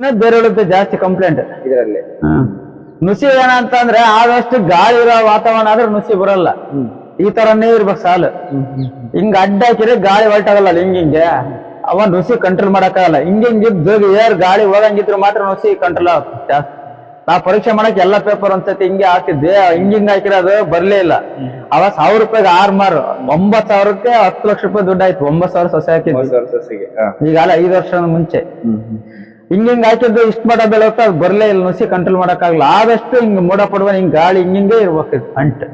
ಇನ್ನ ಬೇರೆ ಉಳಿತೆ ಜಾಸ್ತಿ ಕಂಪ್ಲೇಂಟ್ ಇದರಲ್ಲಿ. ನುಸಿ ಏನಂತಂದ್ರೆ ಆದಷ್ಟು ಗಾಳಿ ಇರೋ ವಾತಾವರಣ ಆದ್ರೆ ನುಸಿ ಬರಲ್ಲ. ಈ ತರನೇ ಇರ್ಬೇಕು ಸಾಲು. ಹಿಂಗ ಅಡ್ಡ ಹಾಕಿದ್ರೆ ಗಾಳಿ ಹೊರಟಾಗಲ್ಲ ಹಿಂಗ ಹಿಂಗೆ. ಅವ ನುಸಿ ಕಂಟ್ರೋಲ್ ಮಾಡಕ್ಕಾಗಲ್ಲ. ಹಿಂಗ ಹಿಂಗಿದ್ದು ಏರ್ ಗಾಳಿ ಹೋಗಂಗಿದ್ರು ಮಾತ್ರ ನುಸಿ ಕಂಟ್ರೋಲ್ ಆಗುತ್ತೆ ನಾ ಪರೀಕ್ಷೆ ಮಾಡಕ್ ಎಲ್ಲ ಪೇಪರ್ ಒಂದ್ಸತಿ ಹಿಂಗೆ ಹಾಕಿದ್ದೆ. ಹಿಂಗ ಹಿಂಗ ಹಾಕಿರೋದು ಬರ್ಲೇ ಇಲ್ಲ. ಅವ ಸಾವಿರ ರೂಪಾಯಿಗೆ ಆರ್ ಮಾರು. ಒಂಬತ್ ಸಾವಿರಕ್ಕೆ ಹತ್ತು ಲಕ್ಷ ರೂಪಾಯಿ ದುಡ್ಡು ಆಯ್ತು. ಒಂಬತ್ ಸಾವಿರ ಸೊಸೆ ಹಾಕಿದ್ವಿ. ಹೊಸ ಈಗ ಐದು ವರ್ಷದ ಮುಂಚೆ. ಹಿಂಗ ಹಿಂಗ ಹಾಕಿದ್ರೆ ಇಷ್ಟು ಮಠ ಬೆಳೆಯುತ್ತೆ? ಅದು ಬರ್ಲೇ ಇಲ್ಲ ನುಸಿ ಕಂಟ್ರೋಲ್ ಮಾಡಕ್ಕಾಗಲ್ಲ. ಆದಷ್ಟು ಹಿಂಗ್ ಮೋಡ ಪಡುವ ಹಿಂಗ್ ಗಾಳಿ ಹಿಂಗ್ ಇರ್ಬೇಕು ಅಂಟ್.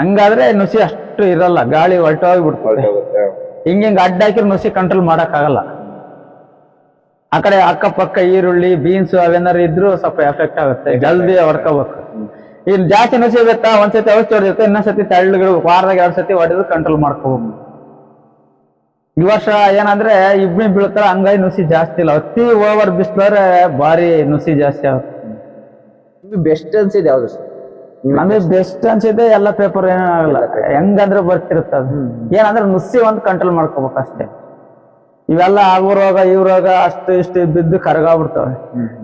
ಹಂಗಾದ್ರೆ ನುಸಿ ಅಷ್ಟು ಇರಲ್ಲ ಗಾಳಿ ಹೊರಟೋಗಿ ಬಿಡ್ತದೆ. ಹಿಂಗೆ ಹಿಂಗ್ ಹಿಂಗ್ ಅಡ್ಡ ಹಾಕಿದ್ರೆ ನುಸಿ ಕಂಟ್ರೋಲ್ ಮಾಡೋಕ್ಕಾಗಲ್ಲ. ಆ ಕಡೆ ಅಕ್ಕಪಕ್ಕ ಈರುಳ್ಳಿ ಬೀನ್ಸ್ ಅವೇನಾರು ಇದ್ರು ಸ್ವಲ್ಪ ಎಫೆಕ್ಟ್ ಆಗುತ್ತೆ ಜಲ್ದಿ ಹೊಡ್ಕೋಬೇಕು ಇನ್ ಜಾಸ್ತಿ ನುಸಿ ಇರುತ್ತಾ? ಒಂದ್ಸತಿ ಔಷಧಿ ಹೊಡೆಯುತ್ತೆ ಇನ್ನೊಂದ್ಸತಿ ತಳ್ಳುಗಳು ವಾರದಾಗ ಎರಡ್ ಸತಿ ಹೊಡೆದು ಕಂಟ್ರೋಲ್ ಮಾಡ್ಕೋಬೇಕು. ಈ ವರ್ಷ ಏನಂದ್ರೆ ಇಬ್ಬನಿ ಬೀಳ್ತಾರೆ ಹಂಗಾಗಿ ನುಸಿ ಜಾಸ್ತಿ ಇಲ್ಲ. ಅತಿ ಓವರ್ ಬಿಸ್ಲಾರೆ ಭಾರಿ ನುಸಿ ಜಾಸ್ತಿ ಆಗುತ್ತೆ. ಬೆಸ್ಟ್ ಅನ್ಸಿದೆ ಯಾವ್ದು ನಮಗೆ ಬೆಸ್ಟ್ ಅನ್ಸಿದೆ ಎಲ್ಲ ಪೇಪರ್ ಏನಾಗಲ್ಲ ಹೆಂಗಂದ್ರೆ ಬರ್ತಿರುತ್ತೆ ಅದು. ಏನಂದ್ರೆ ನುಸಿ ಒಂದು ಕಂಟ್ರೋಲ್ ಮಾಡ್ಕೋಬೇಕು ಅಷ್ಟೇ ಇವೆಲ್ಲ ಆಗೋ ರೋಗ ಇವ್ ರೋಗ ಅಷ್ಟು ಇಷ್ಟು ಬಿದ್ದು ಕರಗಾಗ್ಬಿಡ್ತವೆ.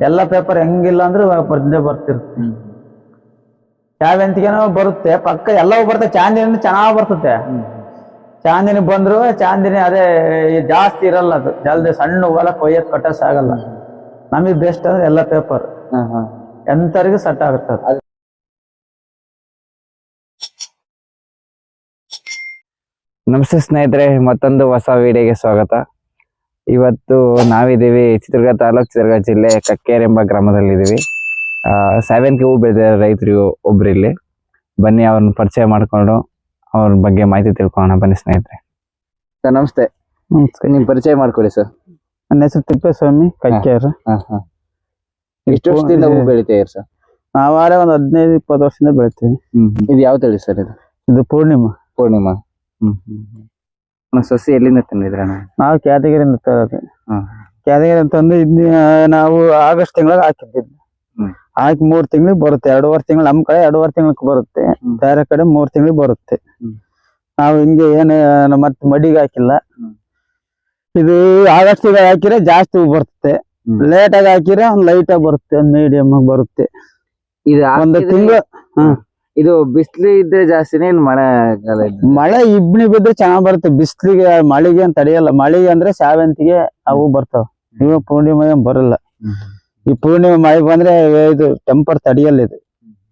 ಎಲ್ಲ ಪೇಪರ್ ಹೆಂಗಿಲ್ಲ ಅಂದ್ರೆ ಬಂದೇ ಬರ್ತಿರುತ್ತೆ. ಯಾವೆಂತಿಗೆನೋ ಬರುತ್ತೆ ಪಕ್ಕ ಎಲ್ಲವೂ ಬರುತ್ತೆ ಚಾಂದಿನಿ ಚೆನ್ನಾಗಿ ಬರ್ತತೆ ಚಾಂದಿನಿ ಬಂದ್ರು ಚಾಂದಿನಿ ಅದೇ ಜಾಸ್ತಿ ಇರಲ್ಲ ಅದು. ಜಲ್ದಿ ಸಣ್ಣ ಹೊಲ ಕೊಯ್ಯೋದ್ ಕಟ್ಟಸ್ ಆಗಲ್ಲ ನಮಗೆ ಬೆಸ್ಟ್ ಅಂದ್ರೆ ಎಲ್ಲ ಪೇಪರ್ ಎಂತರಿಗೂ ಸೆಟ್ ಆಗುತ್ತೆ ನಮಸ್ತೆ ಸ್ನೇಹಿತರೆ ಮತ್ತೊಂದು ಹೊಸ ವಿಡಿಯೋಗೆ ಸ್ವಾಗತ. ಇವತ್ತು ನಾವಿದ್ದೀವಿ ಚಿತ್ರದುರ್ಗ ತಾಲೂಕು ಚಿತ್ರದುರ್ಗ ಜಿಲ್ಲೆ ಕಕ್ಕೇರಿ ಎಂಬ ಗ್ರಾಮದಲ್ಲಿದ್ದೀವಿ. ಆ, ಸಾವಂತಿಗೆ ಹೂ ಬೆಳೆದ ರೈತರಿಗೂ ಒಬ್ರು ಇಲ್ಲಿ. ಬನ್ನಿ ಅವ್ರನ್ನ ಪರಿಚಯ ಮಾಡ್ಕೊಂಡು ಅವ್ರ ಬಗ್ಗೆ ಮಾಹಿತಿ ತಿಳ್ಕೊಳ್ಳೋಣ. ಬನ್ನಿ ಸ್ನೇಹಿತರೆ. ಸರ್ ನಮಸ್ತೆ. ನಿಮ್ ಪರಿಚಯ ಮಾಡ್ಕೊಡಿ ಸರ್. ನನ್ನ ಹೆಸರು ತಿಪ್ಪೇಸ್ವಾಮಿ ಕಕ್ಕೇರ್ ಎಷ್ಟು ವರ್ಷದಿಂದ ಹೂ ಸರ್? ನಾವಾರೆ ಒಂದ್ ಹದಿನೈದು ಇಪ್ಪತ್ತು ವರ್ಷದಿಂದ ಬೆಳಿತೀವಿ. ಇದು ಯಾವ ತಳಿ ಸರ್ ಇದು? ಇದು ಪೂರ್ಣಿಮಾ. ಪೂರ್ಣಿಮಾ. ಹ್ಮ್. ಸಸಿ ಎಲ್ಲಿಂದ ತಂದಿದ್ರ ನಾವು ಕ್ಯಾದಗಿರಿಯಿಂದ ತರೋದು. ಕ್ಯಾದಗಿರಿ ತಂದು ಇದ್ನ ನಾವು ಆಗಸ್ಟ್ ತಿಂಗಳಲ್ಲಿ ಹಾಕಿದ್ವಿ ಹಾಕಿ ಮೂರ್ ತಿಂಗಳಿಗೆ ಬರುತ್ತೆ. ಎರಡೂವರೆ ತಿಂಗಳು ನಮ್ ಕಡೆ ಎರಡೂವರೆ ತಿಂಗಳಿಗೆ ಬರುತ್ತೆ. ಬೇರೆ ಕಡೆ ಮೂರ್ ತಿಂಗಳಿಗೆ ಬರುತ್ತೆ. ನಾವು ಹಿಂಗೆ ಏನು ಮತ್ತೆ ಮಡಿಗೆ ಹಾಕಿಲ್ಲ. ಇದು ಆಗಸ್ಟ್ ಹಾಕಿದ್ರೆ ಜಾಸ್ತಿ ಬರುತ್ತೆ. ಲೇಟ್ ಆಗಿ ಹಾಕಿದ್ರೆ ಒಂದ್ ಲೈಟ್ ಆಗಿ ಬರುತ್ತೆ ಒಂದ್ ಮೀಡಿಯಂ ಆಗಿ ಬರುತ್ತೆ. ಇದು ಒಂದು ತಿಂಗಳು ಇದು ಬಿಸಿಲು ಇದ್ರೆ ಜಾಸ್ತಿನೇ ಮಳೆ ಮಳೆ ಇಬ್ನಿ ಬಿದ್ರೆ ಚೆನ್ನಾಗ್ ಬರುತ್ತೆ. ಬಿಸ್ಲಿಗೆ ಮಳೆಗೆ ಅಂತ ತಡೆಯಲ್ಲ. ಮಳೆಗೆ ಅಂದ್ರೆ ಸಾವಂತಿಗೆ ಅವು ಬರ್ತಾವ. ನೀವು ಪೂರ್ಣಿಮೆ ಬರಲ್ಲ. ಈ ಪೂರ್ಣಿಮೆ ಮಳೆ ಬಂದ್ರೆ ಇದು ಟೆಂಪರ್ ತಡಿಯಲ್ಲಿದೆ.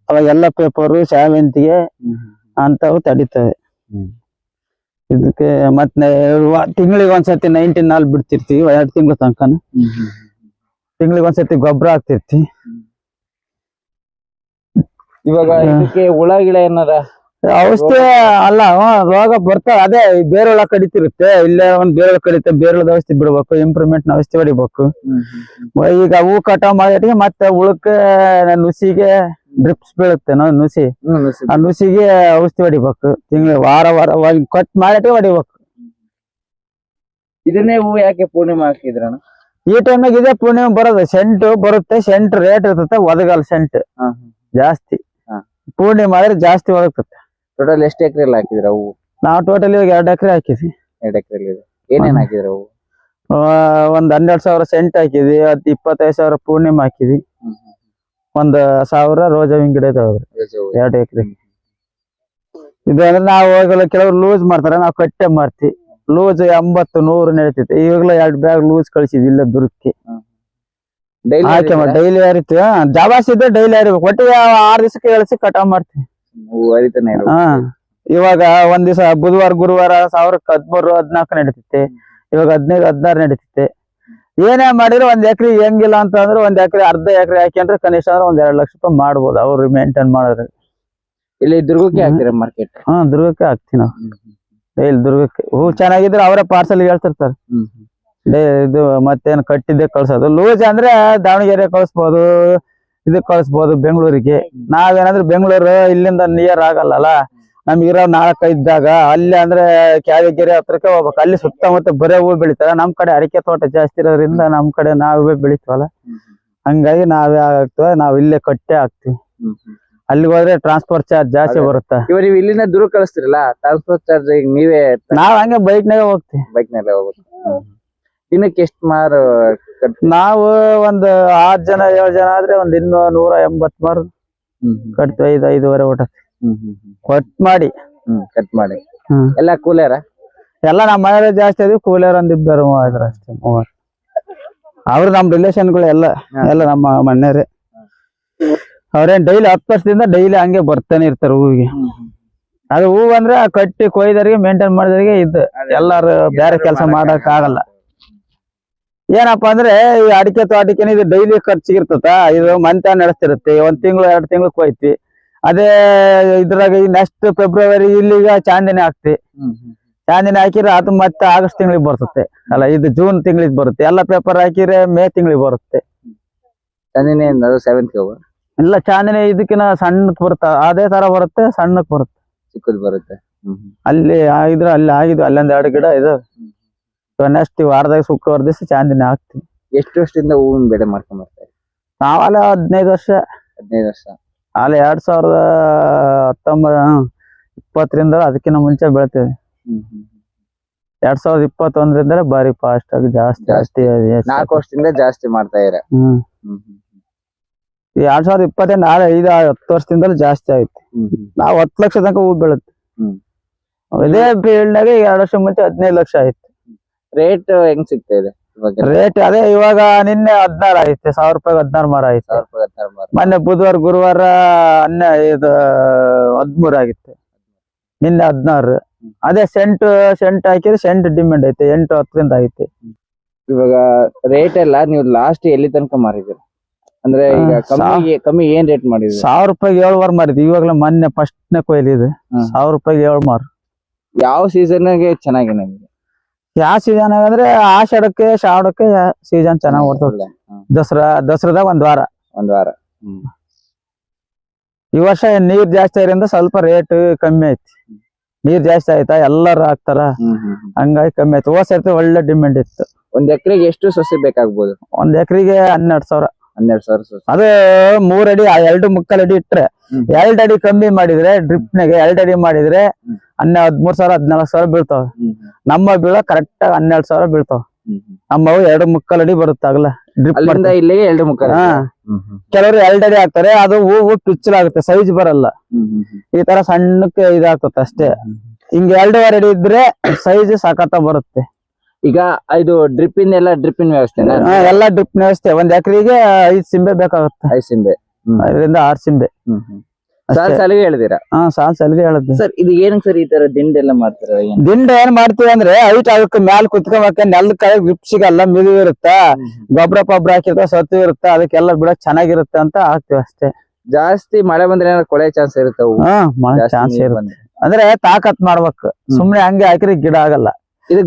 ಅವಾಗ ಎಲ್ಲ ಪೇಪರು ಸಾವಂತಿಗೆ ಅಂತವು ತಡಿತವೆ. ಇದಕ್ಕೆ ಮತ್ತೆ ತಿಂಗಳಿಗೆ ಒಂದ್ಸತಿ ನೈನ್ಟೀನ್ ನಾಲ್ ಬಿಡ್ತಿರ್ತೀವಿ, ಎರಡು ತಿಂಗಳ ತನಕ ತಿಂಗಳಿಗೆ ಒಂದ್ಸತಿ ಗೊಬ್ಬರ ಹಾಕ್ತಿರ್ತಿ ಇವಾಗ ಇದಕ್ಕೆ ಹುಳ, ಗಿಳ ಏನಾರ? ಔಷಧಿ ಅಲ್ಲ ರೋಗ ಬರ್ತಾವ ಅದೇ ಬೇರೆಳ ಕಡಿತಿರುತ್ತೆ. ಇಲ್ಲೇ ಒಂದ್ ಬೇರೆ ಕಡಿತ ಬೇರೆಳದ ಔಷಧಿ ಬಿಡ್ಬೇಕು ಇಂಪ್ರೂವ್ಮೆಂಟ್ ಔಷಧಿ ಹೊಡಿಬೇಕು ಈಗ ಹೂ ಕಟಾವ್ ಮಾಡಿಗೆ ಮತ್ತೆ ಉಳಕ್ಕೆ ನುಸಿಗೆ ಡ್ರಿಪ್ಸ್ ಬೀಳುತ್ತೆ ನಾವು ನುಸಿ. ಆ ನುಸಿಗೆ ಔಷಧಿ ಹೊಡಿಬೇಕು ತಿಂಗಳ ವಾರ ವಾರ ಕಟ್ ಮಾಡಿಟ್ಟಿಗೆ ಹೊಡಿಬೇಕು ಇದನ್ನೇ ಹೂ ಯಾಕೆ ಪೂರ್ಣಿಮಾ ಹಾಕಿದ್ರ ಈ ಟೈಮ್ನಾಗ ಇದೇ ಪೂರ್ಣಿಮ ಬರೋದು. ಸೆಂಟ್ ಬರುತ್ತೆ ಸೆಂಟ್ ರೇಟ್ ಇರ್ತದೆ ಒದಗಲ್ ಸೆಂಟ್ ಜಾಸ್ತಿ. ಪೂರ್ಣಿಮ ಆದ್ರೆ ಜಾಸ್ತಿ ಒದಗ್ತದೆ. ಟೋಟಲ್ ಎಷ್ಟು ಎಕರೆ ಹಾಕಿದ್ರ ಹೂವು ನಾವು ಟೋಟಲ್ ಇವಾಗ ಎರಡು ಎಕರೆ ಹಾಕಿದ್ವಿ. ಎರಡು ಎಕರೆ ಏನೇನು ಹಾಕಿದ್ರ ಹೂವು ಒಂದ್ ಹನ್ನೆರಡು ಸಾವಿರ ಸೆಂಟ್ ಹಾಕಿದ್ವಿ ಅದ್ ಇಪ್ಪತ್ತೈದು ಸಾವಿರ ಪೂರ್ಣಿಮೆ ಹಾಕಿದ್ವಿ. ಒಂದ್ ಸಾವಿರ ರೋಜಾ ಹೂವಿನ ಗಿಡ ತಗೋದ್ರಿ ಎರಡು ಎಕರೆ. ಇದು ಅಂದ್ರೆ ನಾವು ಹೋಗಲ್ಲ ಕೆಲವ್ರು ಲೂಸ್ ಮಾಡ್ತಾರೆ ನಾವು ಕಟ್ಟೆ ಮಾರ್ತಿ ಲೂಸ್ ಎಂಬತ್ತು ನೂರು ನಡೀತೈತೆ. ಇವಾಗಲೇ ಎರಡು ಬ್ಯಾಗ್ ಲೂಸ್ ಕಳಿಸಿದ್ವಿ ಇಲ್ಲ ದುರ್ಗಕ್ಕೆ ಹಾಕಿ ಡೈಲಿ ಹರಿತೀವಿ ಜಾಬಾಸ್ ಇದ್ರೆ ಡೈಲಿ ಹರಿಬೇಕು. ಒಟ್ಟಿಗೆ ಆರ್ ದಿವಸಕ್ಕೆ ಕಳಿಸಿ ಕಟಾವ್ ಮಾಡ್ತೀವಿ. ಹೂ ಇವಾಗ ಒಂದ್ ದಿವಸ ಬುಧವಾರ ಗುರುವಾರ ಸಾವಿರಕ್ಕೆ ಹದ್ಮೂರು ಹದ್ನಾಲ್ಕು ನಡೀತೈತೆ ಇವಾಗ ಹದಿನೈದು ಹದಿನಾರು ನಡೀತೈತೆ ಏನೇ ಮಾಡಿದ್ರು ಒಂದ್ ಎಕರೆ ಹೆಂಗಿಲ್ಲ ಅಂತ ಅಂದ್ರೆ ಒಂದ್ ಎಕರೆ ಅರ್ಧ ಎಕರೆ ಹಾಕ್ಯಂಡ್ರೆ ಕನಿಷ್ಠ ಅಂದ್ರೆ ಒಂದ್ ಎರಡ್ ಲಕ್ಷ ರೂಪಾಯಿ ಮಾಡ್ಬೋದು ಅವ್ರು ಮೇಂಟೈನ್ ಮಾಡಿದ್ರೆ ಇಲ್ಲಿ ದುರ್ಗಕ್ಕೆ ಹಾಕಿರ ಮಾರ್ಕೆಟ್ ಹಾ ದುರ್ಗಕ್ಕೆ ಹಾಕ್ತೀವಿ ನಾವು. ಡೈಲಿ ದುರ್ಗಕ್ಕೆ. ಹೂ ಚೆನ್ನಾಗಿದ್ರೆ ಅವರೇ ಪಾರ್ಸಲ್ ಹೇಳ್ತಿರ್ತಾರೆ. ಇದು ಮತ್ತೇನು ಕಟ್ಟಿದ್ದೆ ಕಳ್ಸೋದು. ಲೂಸ್ ಅಂದ್ರೆ ದಾವಣಗೆರೆ ಕಳಿಸ್ಬೋದು ಇದಕ್ ಕಳಿಸ್ಬೋದು ಬೆಂಗಳೂರಿಗೆ. ನಾವೇನಾದ್ರೂ ಬೆಂಗಳೂರು ಇಲ್ಲಿಂದ ನಿಯರ್ ಆಗಲ್ಲಲ್ಲ? ನಮ್ಗಿರೋ ನಾಲ್ಕೈದು ಇದ್ದಾಗ ಅಲ್ಲಿ ಅಂದ್ರೆ ಕ್ಯಾದಗಿರಿ ಹತ್ರಕ್ಕೆ ಹೋಗ್ಬೇಕು. ಅಲ್ಲಿ ಸುತ್ತಮುತ್ತ ಬರೇ ಹೂ ಬೆಳಿತಾರೆ. ನಮ್ ಕಡೆ ಅಡಿಕೆ ತೋಟ ಜಾಸ್ತಿ ಇರೋದ್ರಿಂದ ನಮ್ ಕಡೆ ನಾವೇ ಬೆಳಿತೀವಲ್ಲ? ಹಂಗಾಗಿ ನಾವೇ ಆಗ್ತವೆ. ನಾವ್ ಇಲ್ಲೇ ಕಟ್ಟೆ ಹಾಕ್ತಿವಿ ಅಲ್ಲಿಗೆ ಹೋದ್ರೆ ಟ್ರಾನ್ಸ್ಪೋರ್ಟ್ ಚಾರ್ಜ್ ಜಾಸ್ತಿ. ಬರುತ್ತೆ. ಇವಾಗ ನೀವು ಇಲ್ಲಿಂದ ದೂರ ಕಳಿಸ್ತಿರಲ್ಲ ಟ್ರಾನ್ಸ್ಪೋರ್ಟ್ ಚಾರ್ಜ್ ನೀವೇ ನಾವ್ ಹಂಗೆ ಬೈಕ್ ನಾಗ ಹೋಗ್ತಿವಿ. ಬೈಕ್ನಲ್ಲಿ ಹೋಗ್ಬೇಕು. ದಿನಕ್ಕೆ ಎಷ್ಟು ಮಾರು ನಾವು ಒಂದು ಆರ್ ಜನ ಏಳು ಜನ ಆದ್ರೆ ಒಂದ್ ಇನ್ನೂ ನೂರ ಎಂಬತ್ ಮಾರು ಕಟ್ತೀವಿ ಐದು ಐದುವರೆ ಊಟ ಕೊಟ್ ಮಾಡಿ. ಹ್ಮ್ ಕಟ್ ಮಾಡಿ. ಹ್ಮ್. ಎಲ್ಲ ಕೂಲರ? ಎಲ್ಲ ನಮ್ಮ ಮನೇಲಿ ಜಾಸ್ತಿ ಅದೀವಿ ಕೂಲಿಯರ್ ಒಂದ್ ಇಬ್ಬರು ಅಷ್ಟೇ ಮೂವರು ಅವ್ರು ನಮ್ ರಿಲೇಷನ್ಗಳು ಎಲ್ಲ ಎಲ್ಲ ನಮ್ಮ ಮನೆಯವರೇ. ಅವ್ರೇನ್ ಡೈಲಿ ಹತ್ತು ವರ್ಷದಿಂದ ಡೈಲಿ ಹಂಗೆ ಬರ್ತಾನೆ ಇರ್ತಾರೆ ಹೂವಿಗೆ ಅದು ಹೂವು ಅಂದ್ರೆ ಆ ಕಟ್ಟಿ ಕೊಯ್ದರಿಗೆ ಮೇಂಟೈನ್ ಮಾಡಿದವರಿಗೆ ಇದು ಎಲ್ಲಾರು ಬೇರೆ ಕೆಲಸ ಮಾಡಕ್ ಆಗಲ್ಲ ಏನಪ್ಪಾ ಅಂದ್ರೆ ಈ ಅಡಿಕೆ ತೋಟಕ್ಕೆ ಇದು ಡೈಲಿ ಖರ್ಚಿಗೆ ಇರ್ತದ ಇದು ಮಂತ್ ನಡೆಸ್ತಿರುತ್ತೆ. ಒಂದ್ ತಿಂಗಳು ಎರಡ್ ತಿಂಗಳು ಕೊಯ್ತಿ ಅದೇ ಇದ್ರಾಗ ನೆಕ್ಸ್ಟ್ ಫೆಬ್ರವರಿ ಇಲ್ಲಿಗ ಚಾಂದಿನಿ ಹಾಕ್ತಿ. ಚಾಂದಿನಿ ಹಾಕಿದ್ರೆ ಅದು ಮತ್ತೆ ಆಗಸ್ಟ್ ತಿಂಗಳಿಗೆ ಬರ್ತದೆ. ಅಲ್ಲ ಇದು ಜೂನ್ ತಿಂಗಳಿಗೆ ಬರುತ್ತೆ. ಎಲ್ಲ ಪೇಪರ್ ಹಾಕಿದ್ರೆ ಮೇ ತಿಂಗಳಿಗೆ ಬರುತ್ತೆ. ಚಾಂದಿನಿ ಸೆವೆಂತ್ ಇಲ್ಲ ಚಾಂದಿನಿ ಇದಕ್ಕಿನ ಸಣ್ಣಕ್ ಬರುತ್ತೆ. ಅದೇ ತರ ಬರುತ್ತೆ ಸಣ್ಣಕ್ ಬರುತ್ತೆ. ಚಿಕ್ಕದ್ ಬರುತ್ತೆ. ಅಲ್ಲಿ ಆಗಿದ್ರೆ ಅಲ್ಲಿ ಆಗಿದ್ವು ಅಲ್ಲೊಂದ್ ಎರಡು ಗಿಡ ಇದು. ನೆಕ್ಸ್ಟ್ ವಾರದಾಗ ಶುಕ್ರವಾರ ದಿವಸ ಚಾಂದಿನಿ ಹಾಕ್ತೀನಿ. ಎಷ್ಟು ವರ್ಷದಿಂದ ಹೂವಿನ ಬೆಳೆ ಮಾಡ್ಕೊಂಡ್ ಬರ್ತಾರೆ ನಾವಲ್ಲ ಹದಿನೈದು ವರ್ಷ. ಹದಿನೈದು ವರ್ಷ. ಅಲ್ಲಿ ಎರಡ್ ಸಾವಿರದ ಹತ್ತೊಂಬತ್ತು ಇಪ್ಪತ್ತರಿಂದ ಅದಕ್ಕಿಂತ ಮುಂಚೆ ಬೆಳಿತೇವೆ. ಎರಡ್ ಸಾವಿರದ ಇಪ್ಪತ್ತೊಂದರಿಂದ ಬಾರಿ ಫಾಸ್ಟ್ ಆಗಿ ಜಾಸ್ತಿ ಜಾಸ್ತಿ ನಾಲ್ಕು ವರ್ಷದಿಂದ ಜಾಸ್ತಿ ಮಾಡ್ತಾ ಇರ ಎರಡ್ ಸಾವಿರದ ಇಪ್ಪತ್ತೆಂಟು ನಾಳೆ ಐದು ಹತ್ತು ವರ್ಷದಿಂದಲೂ ಜಾಸ್ತಿ ಆಯ್ತು. ನಾವು ಹತ್ತು ಲಕ್ಷ ತನಕ ಹೂ ಬೆಳತ್ತೆ ಹ್ಮ್. ಇದೇ ಫೀಲ್ಡ್ನಾಗ ಎರಡು ವರ್ಷ ಮುಂಚೆ ಹದಿನೈದು ಲಕ್ಷ ಆಯ್ತು. ರೇಟ್ ಹೆಂಗ್ ಸಿಗ್ತಾ ಇದೆ ಇವಾಗ? ರೇಟ್ ಅದೇ ಇವಾಗ ನಿನ್ನೆ ಹದಿನಾರು ಆಯ್ತು ಸಾವಿರ ರೂಪಾಯಿ ಹದಿನಾರು ಮಾರ ಆಯ್ತು. ಸಾವಿರ ರೂಪಾಯಿ ಮಾರು. ಮೊನ್ನೆ ಬುಧವಾರ ಗುರುವಾರ ಹನ್ನೆ ಇದು ಹದ್ಮೂರ್ ಆಗಿತ್ತು. ನಿನ್ನೆ ಹದಿನಾರು. ಅದೇ ಸೆಂಟ್ ಸೆಂಟ್ ಹಾಕಿದ್ರೆ ಸೆಂಟ್ ಡಿಮ್ಯಾಂಡ್ ಐತೆ ಎಂಟು ಹತ್ತರಿಂದ ಐತೆ ಇವಾಗ ರೇಟ್ ಎಲ್ಲ ನೀವು ಲಾಸ್ಟ್ ಎಲ್ಲಿ ತನಕ ಮಾರಿದ್ರಿ ಅಂದ್ರೆ ಈಗ ಕಮ್ಮಿ ಕಮ್ಮಿ ಏನ್ ರೇಟ್ ಮಾಡಿದ್ರಿ ಸಾವಿರ ರೂಪಾಯಿ ಏಳು ವಾರ ಮಾರಿದ್ವಿ ಇವಾಗಲೇ ಮೊನ್ನೆ ಫಸ್ಟ್ನೇ ಕೊಯ್ಲಿದೆ. ಹ್ಮ್. ಸಾವಿರ ರೂಪಾಯಿ ಏಳು ಮಾರು. ಯಾವ ಸೀಸನ್ಗೆ ಚೆನ್ನಾಗಿ ನಮಗೆ? ಯಾವ ಸೀಸನ್ ಅಂದ್ರೆ ಆಷಾಢಕ್ಕೆ ಶ್ರಾವಣಕ್ಕೆ ಸೀಸನ್ ಚೆನ್ನಾಗಿ ಓಡ್ತದೆ ದಸರಾ ದಸರಾದಾಗ ಒಂದ್ ವಾರ. ಒಂದ್ ವಾರ ಈ ವರ್ಷ ನೀರ್ ಜಾಸ್ತಿ ಆಗಿರಿಂದ ಸ್ವಲ್ಪ ರೇಟ್ ಕಮ್ಮಿ ಐತಿ ನೀರ್ ಜಾಸ್ತಿ ಆಯ್ತಾ? ಎಲ್ಲಾರು ಹಾಕ್ತಾರ. ಹಂಗಾಗಿ ಕಮ್ಮಿ ಆಯ್ತು. ಹೋದ್ ಸರ್ತಿ ಒಳ್ಳೆ ಡಿಮ್ಯಾಂಡ್ ಇತ್ತು. ಒಂದ್ ಎಕರೆಗೆ ಎಷ್ಟು ಸಸಿ ಬೇಕಾಗ್ಬೋದು? ಒಂದ್ ಎಕರೆಗೆ ಹನ್ನೆರಡು ಸಾವಿರ. ಹನ್ನೆರಡು ಸಾವಿರ ಸಸಿ. ಅದು ಮೂರ್ ಅಡಿ ಎರಡು ಮುಕ್ಕಲ್ ಅಡಿ ಇಟ್ರೆ. ಎರಡ್ ಅಡಿ ಕಮ್ಮಿ ಮಾಡಿದ್ರೆ ಡ್ರಿಪ್ ನಾಗ ಎರಡ್ ಅಡಿ ಮಾಡಿದ್ರೆ ಹ್ಮ್. ಹನ್ನೆ ಹದ್ಮೂರ್ ಸಾವಿರ ಹದಿನಾಲ್ಕು ಸಾವಿರ ಬೀಳ್ತಾವ. ನಮ್ಮ ಬೀಳ ಕರೆಕ್ಟ್ ಆಗಿ ಹನ್ನೆರಡು ಸಾವಿರ ಬೀಳ್ತಾವ. ನಮ್ಮವು ಎರಡು ಮುಕ್ಕಲ್ ಅಡಿ ಬರುತ್ತೆ ಡ್ರಿಪ್ ಅಲ್ಲಿಂದ ಇಲ್ಲಿಗೆ ಎರಡು ಹಾ. ಕೆಲವರು ಎರಡ್ ಅಡಿ ಹಾಕ್ತಾರೆ ಅದು ಹೂವು ಪಿಚ್ಚಲಾಗುತ್ತೆ ಸೈಜ್ ಬರಲ್ಲ. ಈ ತರ ಸಣ್ಣಕ್ಕೆ ಇದಾಗ್ತದೆ ಅಷ್ಟೇ. ಹಿಂಗ ಎರಡೂವರೆ ಅಡಿ ಇದ್ರೆ ಸೈಜ್ ಸಾಕತ್ತ ಬರುತ್ತೆ. ಈಗ ಇದು ಡ್ರಿಪ್ ಎಲ್ಲ ಡ್ರಿಪ್ಪಿನ ಇನ್ ವ್ಯವಸ್ಥೆ ಎಲ್ಲಾ ಡ್ರಿಪ್ ವ್ಯವಸ್ಥೆ. ಒಂದ್ ಎಕರೆಗೆ ಐದ್ ಸಿಂಬೆ ಬೇಕಾಗುತ್ತೆ. ಐದ್ ಸಿಂಬೆ. ಐದರಿಂದ ಆರ್ ಸಿಂಬೆ. ಸಾಲ್. ಸಾಲಿಗೆ ಹೇಳಿದಿರಾ ಹಾ ಸಾಲ್ ಸಲಿಗೆ ಹೇಳುತ್ತೆ ಸರ್ ಇದು ಸರ್ ಈ ತರ ದಿಂಡೆಲ್ಲ ಮಾಡ್ತಾರ ದಿಂಡ ಏನ್ ಮಾಡ್ತೀವಿ ಅಂದ್ರೆ ಐಟ್ ಅದಕ್ಕೆ ಮ್ಯಾಲ್ ಕುತ್ಕೊಂಬಕ ನೆಲ್ ಕೆಳಗೆ ಗ್ರಿಪ್ ಸಿಗಲ್ಲ ಮಿದು ಇರುತ್ತ? ಗೊಬ್ಬರ ಪೊಬ್ಬರ ಹಾಕಿರ್ತ ಸತ್ತು ಇರುತ್ತ? ಅದಕ್ಕೆಲ್ಲ ಬಿಡ ಚೆನ್ನಾಗಿರುತ್ತೆ ಅಂತ ಹಾಕ್ತಿವಿ ಅಷ್ಟೇ. ಜಾಸ್ತಿ ಮಳೆ ಬಂದ್ರೆ ಏನಾದ್ರು ಕೊಳೆ ಚಾನ್ಸ್ ಇರುತ್ತವು ಹಾ ಚಾನ್ಸ್ ಇರುತ್ತೆ. ಅಂದ್ರೆ ತಾಕತ್ ಮಾಡ್ಬೇಕು. ಸುಮ್ನೆ ಹಂಗೆ ಹಾಕಿದ್ರೆ ಗಿಡ ಆಗಲ್ಲ.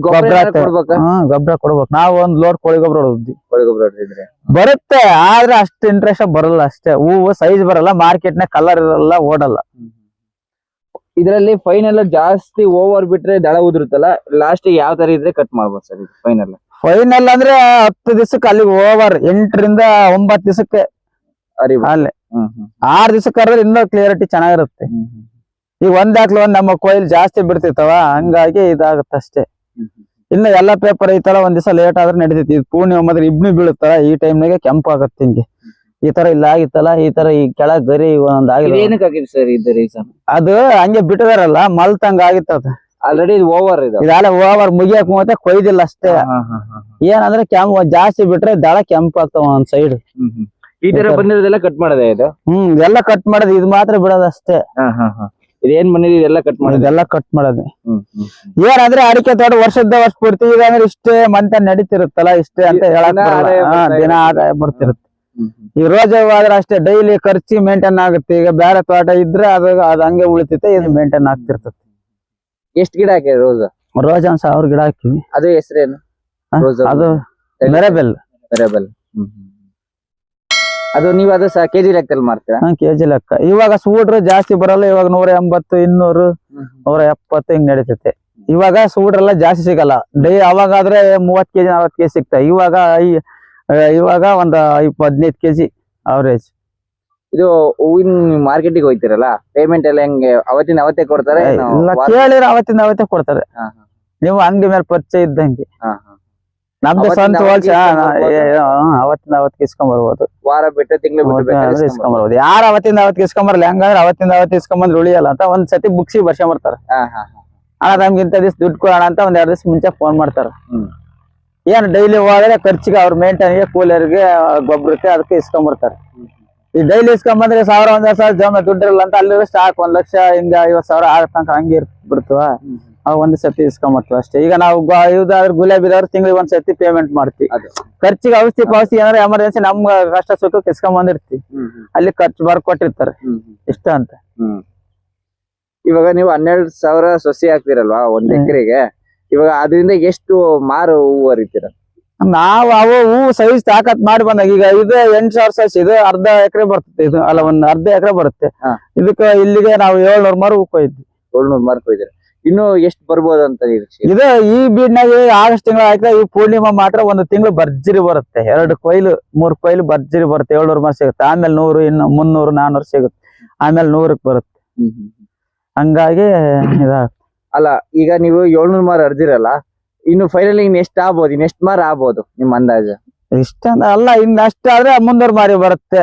ಗೊಬ್ಬರ ಗೊಬ್ಬರ ಕೊಡ್ಬೇಕು? ನಾವು ಒಂದ್ ಲೋಡ್ ಕೋಳಿ ಗೊಬ್ಬರ ಹೊಡೆದ್ವಿ ಕೋಳಿ ಗೊಬ್ಬರ ಹೊಡೆದಿದ್ರೆ. ಬರುತ್ತೆ ಆದ್ರೆ ಅಷ್ಟು ಇಂಟ್ರೆಸ್ಟ್ ಬರಲ್ಲ ಅಷ್ಟೇ. ಹೂವು ಸೈಜ್ ಬರಲ್ಲ ಮಾರ್ಕೆಟ್ನ ಕಲರ್ ಇರಲ್ಲ ಓಡಲ್ಲ. ಇದರಲ್ಲಿ ಫೈನಲ್ ಜಾಸ್ತಿ ಓವರ್ ಬಿಟ್ರೆ ದಳ ಉದುರುತ್ತಲ್ಲ ಲಾಸ್ಟ್ ಯಾವ ತರ ಇದ್ರೆ ಕಟ್ ಮಾಡ್ಬೋದು ಸರ್ ಇದು ಫೈನಲ್ ಫೈನಲ್ ಅಂದ್ರೆ ಹತ್ತು ದಿವಸಕ್ಕೆ ಅಲ್ಲಿ ಓವರ್ ಎಂಟರಿಂದ ಒಂಬತ್ತು ದಿವಸಕ್ಕೆ ಅಲ್ಲೇ. ಆರ್ ದಿವಸಕ್ಕೆ ಕರೆದ್ರೆ ಇನ್ನೂ ಕ್ಲಿಯರಿಟಿ ಚೆನ್ನಾಗಿರುತ್ತೆ. ಈಗ ಒಂದ್ ಹಾಕ್ಲಿ ಒಂದ್ ನಮ್ಮ ಕೋಯಿಲ್ ಜಾಸ್ತಿ ಬಿಡ್ತಿರ್ತಾವ ಹಂಗಾಗಿ ಇದಾಗುತ್ತೆ ಅಷ್ಟೇ. ಇನ್ನು ಎಲ್ಲಾ ಪೇಪರ್ ಈ ತರ ಒಂದ್ ದಿವಸ ಲೇಟ್ ಆದ್ರೆ ನಡೀತೈತಿ. ಇದು ಮದ್ರ ಇಬ್ನಿ ಬೀಳುತ್ತಲ್ಲ ಈ ಟೈಮ್ನಾಗೆ ಕೆಂಪು ಆಗತ್ತೆ ಹಿಂಗೆ. ಈ ತರ ಇಲ್ಲ ಆಗಿತ್ತಲ್ಲ ಈ ತರ ಈ ಕೆಳಗ್ ಗರಿ ಒಂದ್ ಆಗಿದೆ ಇದೇನಕ್ಕೆ ಸರ್ ಇದು ರೀಸನ್ ಅದು ಹಂಗೆ ಬಿಟ್ಟದಾರಲ್ಲ ಮಲ್ತಂಗ ಆಗಿತ್ತ ಆಲ್ರೆಡಿ ಇದು ಓವರ್ ಇದು. ಓವರ್ ಮುಗಿಯಕ್ ಮತ್ತೆ ಕೊಯ್ದಿಲ್ಲ ಅಷ್ಟೇ. ಏನಂದ್ರೆ ಕೆಂಪ್ ಜಾಸ್ತಿ ಬಿಟ್ರೆ ದಳ ಕೆಂಪು ಆಗ್ತಾವ ಒಂದ್ ಸೈಡ್. ಈ ತರ ಬಂದಿರೋದೆಲ್ಲ ಕಟ್ ಮಾಡದೆ ಇದು? ಹ್ಮ್ ಎಲ್ಲ ಕಟ್ ಮಾಡದ್ ಇದು ಮಾತ್ರ ಬಿಡೋದು ಅಷ್ಟೇ. ಹಾ ಹಾ ಹಾ. ಇದೇನ್ ಬಂದಿದೆ ಇದೆಲ್ಲ ಕಟ್ ಮಾಡೋದು? ಇದೆಲ್ಲ ಕಟ್ ಮಾಡೋದು. ಏನಾದ್ರೆ ಹ್ಮ್ ಅಡಿಕೆ ತೋಟ ವರ್ಷದ ವರ್ಷ ಪೂರ್ತಿ ಈಗ ಅಂದ್ರೆ ಇಷ್ಟೇ ಮಂತ ನಡೀತಿರುತ್ತಲ್ಲ ಇಷ್ಟೇ ಅಂತ ಹೇಳಕ್ ದಿನ. ಆದಾಯ ಬರ್ತಿರುತ್ತೆ. ಹ್ಮ್ ಹ್ಮ್. ಈ ರೋಜ ಆದ್ರೆ ಅಷ್ಟೇ ಡೈಲಿ ಖರ್ಚಿ ಮೇಂಟೈನ್ ಆಗುತ್ತೆ. ಈಗ ಬೇರೆ ತೋಟ ಇದ್ರೆ ಅದು ಅದು ಹಂಗೆ ಉಳಿತೈತೆ ಇದು ಮೇಂಟೈನ್ ಆಗ್ತಿರ್ತೈತಿ. ಎಷ್ಟ್ ಗಿಡ ಹಾಕಿ ರೋಜ? ರೋಜ ಒಂದ್ ಸಾವಿರ ಗಿಡ ಹಾಕಿವಿ. ಅದು ಹೆಸರೇನು? ಅದು ಮೆರೆಬೆಲ್ ವೆರಬಲ್ ಅದು ನೀವು ಅದು ಸಹ ಕೆಜಿ ಲೆಕ್ಕದಲ್ಲಿ ಮಾಡ್ತೀರಾ ಹಾ ಕೆಜಿ ಲೆಕ್ಕ. ಇವಾಗ ಸೂಡ್ರು ಜಾಸ್ತಿ ಬರಲ್ಲ ಇವಾಗ ನೂರ ಎಂಬತ್ತು ಇನ್ನೂರು ನೂರ ಎಪ್ಪತ್ತು ಹಿಂಗ್ ನಡೀತೈತೆ. ಇವಾಗ ಸೂಡ್ರೆಲ್ಲ ಜಾಸ್ತಿ ಸಿಗಲ್ಲ. ಡೈ ಅವಾಗಾದ್ರೆ ಮೂವತ್ ಕೆಜಿ ನಲವತ್ತು ಕೆಜಿ ಸಿಗ್ತಾವೆ ಇವಾಗ ಇವಾಗ ಒಂದ್ ಇಪ್ಪ ಹದಿನೈದು ಕೆಜಿ ಅವರೇಜ್ ಇದು ಹೂವಿನ ಮಾರ್ಕೆಟಿಗೆ ಹೋಯ್ತಿರಲ್ಲ ಪೇಮೆಂಟ್ ಎಲ್ಲ ಹೆಂಗೆ? ಅವತ್ತಿನ ಅವತ್ತೇ ಕೊಡ್ತಾರೆ ಅವತ್ತಿನ ಇಲ್ಲ ಕೇಳಿದ್ರೆ ಅವತ್ತಿಂದ ಅವತ್ತೇ ಕೊಡ್ತಾರೆ. ನೀವು ಅಂಗಡಿ ಮೇಲೆ ಪರಿಚಯ ಇದ್ದಂಗೆ. ನಮ್ದು ಸ್ವಂತ ಹೋಲ್ಸಿ ಅವತ್ತಿಂದ ಅವತ್ತಿಗೆ ಇಸ್ಕೊಂಡ್ ಬರ್ಬೋದು. ವಾರ ಬಿಟ್ಟು ತಿಂಗಳು ಬಿಟ್ಟು ಇಸ್ಕೊಂಡ್ ಬರ್ಬೋದು. ಯಾರು ಅವತ್ತಿಂದ ಅವತ್ತಿಗೆ ಇಸ್ಕೊಂಡ್ ಬರಲ್ಲ ಹೆಂಗಂದ್ರೆ ಅವತ್ತಿಂದ ಅವತ್ತು ಇಸ್ಕೊಂಡ್ ಬಂದ್ರೆ ಉಳಿಯಲ್ಲ ಅಂತ ಒಂದ್ ಸತಿ ಬುಕ್ಸಿ ಬರ್ಷ ಬರ್ತಾರ. ಅಣ್ಣ ನಮ್ಗೆ ಇಂಥ ದಿವ್ಸ ದುಡ್ಡು ಕೊಡೋಣ ಅಂತ ಒಂದ್ ಎರಡ್ ದಿವಸ ಮುಂಚೆ ಫೋನ್ ಮಾಡ್ತಾರ. ಏನು ಡೈಲಿ ಹೋದ್ರೆ ಖರ್ಚಿಗೆ ಅವ್ರ ಮೇಂಟೈನ್ಗೆ ಕೂಲರ್ಗೆ ಗೊಬ್ಬರಕ್ಕೆ ಅದಕ್ಕೆ ಇಸ್ಕೊಂಡ್ ಬರ್ತಾರೆ. ಈ ಡೈಲಿ ಇಸ್ಕೊಂಡ್ ಬಂದ್ರೆ ಸಾವಿರ ಒಂದ್ ಸಾವಿರ ಜಮ ದುಡ್ಡಿರಲ್ಲ ಅಂತ ಅಲ್ಲಿ ಸ್ಟಾಕ್ ಒಂದ್ ಲಕ್ಷ ಹಿಂಗ ಐವತ್ ಸಾವಿರ ಆಗ ತನಕ ಹಂಗೆ ಬಿಡ್ತವ ಒಂದ್ ಸತಿ ಇಸ್ಕೊಂಬರ್ತೀವಿ ಅಷ್ಟೇ. ಈಗ ನಾವು ಇದಾದ್ರೆ ಗುಲಾಬಿ ಗುಲಾಬಿದವ್ರು ತಿಂಗಳಿಗೆ ಒಂದ್ ಸತಿ ಪೇಮೆಂಟ್ ಮಾಡ್ತೀವಿ. ಖರ್ಚಿಗೆ ಔಷಧಿ ಪಾವತಿ ಏನಾರ ಎಮರ್ಜೆನ್ಸಿ ನಮ್ ಕಷ್ಟ ಸುಖಕ್ಕೆ ಇಸ್ಕೊಂಡ್ ಹ್ಮ್ ಅಲ್ಲಿ ಖರ್ಚು ಬರ್ಕೊಟ್ಟಿರ್ತಾರೆ. ಇಷ್ಟ ಅಂತ. ಇವಾಗ ನೀವು ಹನ್ನೆರಡು ಸಾವಿರ ಸೊಸಿ ಹಾಕ್ತಿರಲ್ವಾ ಒಂದ್. ಎಕರೆಗೆ? ಇವಾಗ ಅದರಿಂದ ಎಷ್ಟು ಮಾರು ಹೂವು ಹರಿತೀರ? ನಾವು ಅವು ಹೂ ಸೈಜ್ ತಾಕತ್ ಮಾಡಿ ಬಂದಾಗ ಈಗ ಇದು ಎಂಟ್ ಸಾವಿರ ಸೈಜ್ ಇದು ಅರ್ಧ ಎಕರೆ ಬರ್ತದೆ. ಇದು ಅಲ್ಲ ಒಂದ್ ಅರ್ಧ ಎಕರೆ ಬರುತ್ತೆ. ಇದಕ್ಕೆ ಇಲ್ಲಿಗೆ ನಾವು ಏಳ್ನೂರ್ ಮಾರು ಹೂ ಕೊಯ್ದ್ವಿ. ಏಳ್ನೂರ್ ಮಾರು ಹೋಯ್ತೀರ ಇನ್ನು ಎಷ್ಟು ಬರ್ಬೋದು ಅಂತ ನಿರೀಕ್ಷೆ ಇದು ಈ ಬೀಡ್ನಾಗ ಆಗಸ್ಟ್ ತಿಂಗಳ ಆಯ್ತಾ ಈ ಪೂರ್ಣಿಮಾ ಮಾತ್ರ ಒಂದು ತಿಂಗಳು ಭರ್ಜರಿ ಬರುತ್ತೆ. ಎರಡು ಕೊಯ್ಲು ಮೂರ್ ಕೊಯ್ಲು ಭರ್ಜರಿ ಬರುತ್ತೆ. ಏಳ್ನೂರು ಮರ ಸಿಗುತ್ತೆ. ಆಮೇಲೆ ನೂರು ಇನ್ನು ಮುನ್ನೂರು ನಾನೂರು ಸಿಗುತ್ತೆ. ಆಮೇಲೆ ನೂರಕ್ ಬರುತ್ತೆ. ಹಂಗಾಗಿ ಇದಾಗ ಅಲ್ಲ ಈಗ ನೀವು ಏಳ್ನೂರು ಮಾರು ಹರಿದಿರಲ್ಲ ಇನ್ನು ಫೈನಲ್ ಇನ್ ಎಷ್ಟು ಆಗ್ಬೋದು? ಇನ್ ಎಷ್ಟು ಮಾರು ಆಗ್ಬೋದು ನಿಮ್ ಅಂದಾಜು? ಇಷ್ಟ ಅಲ್ಲ ಇನ್ನು ಅಷ್ಟ ಆದ್ರೆ ಮುನ್ನೂರ್ ಮಾರಿ ಬರುತ್ತೆ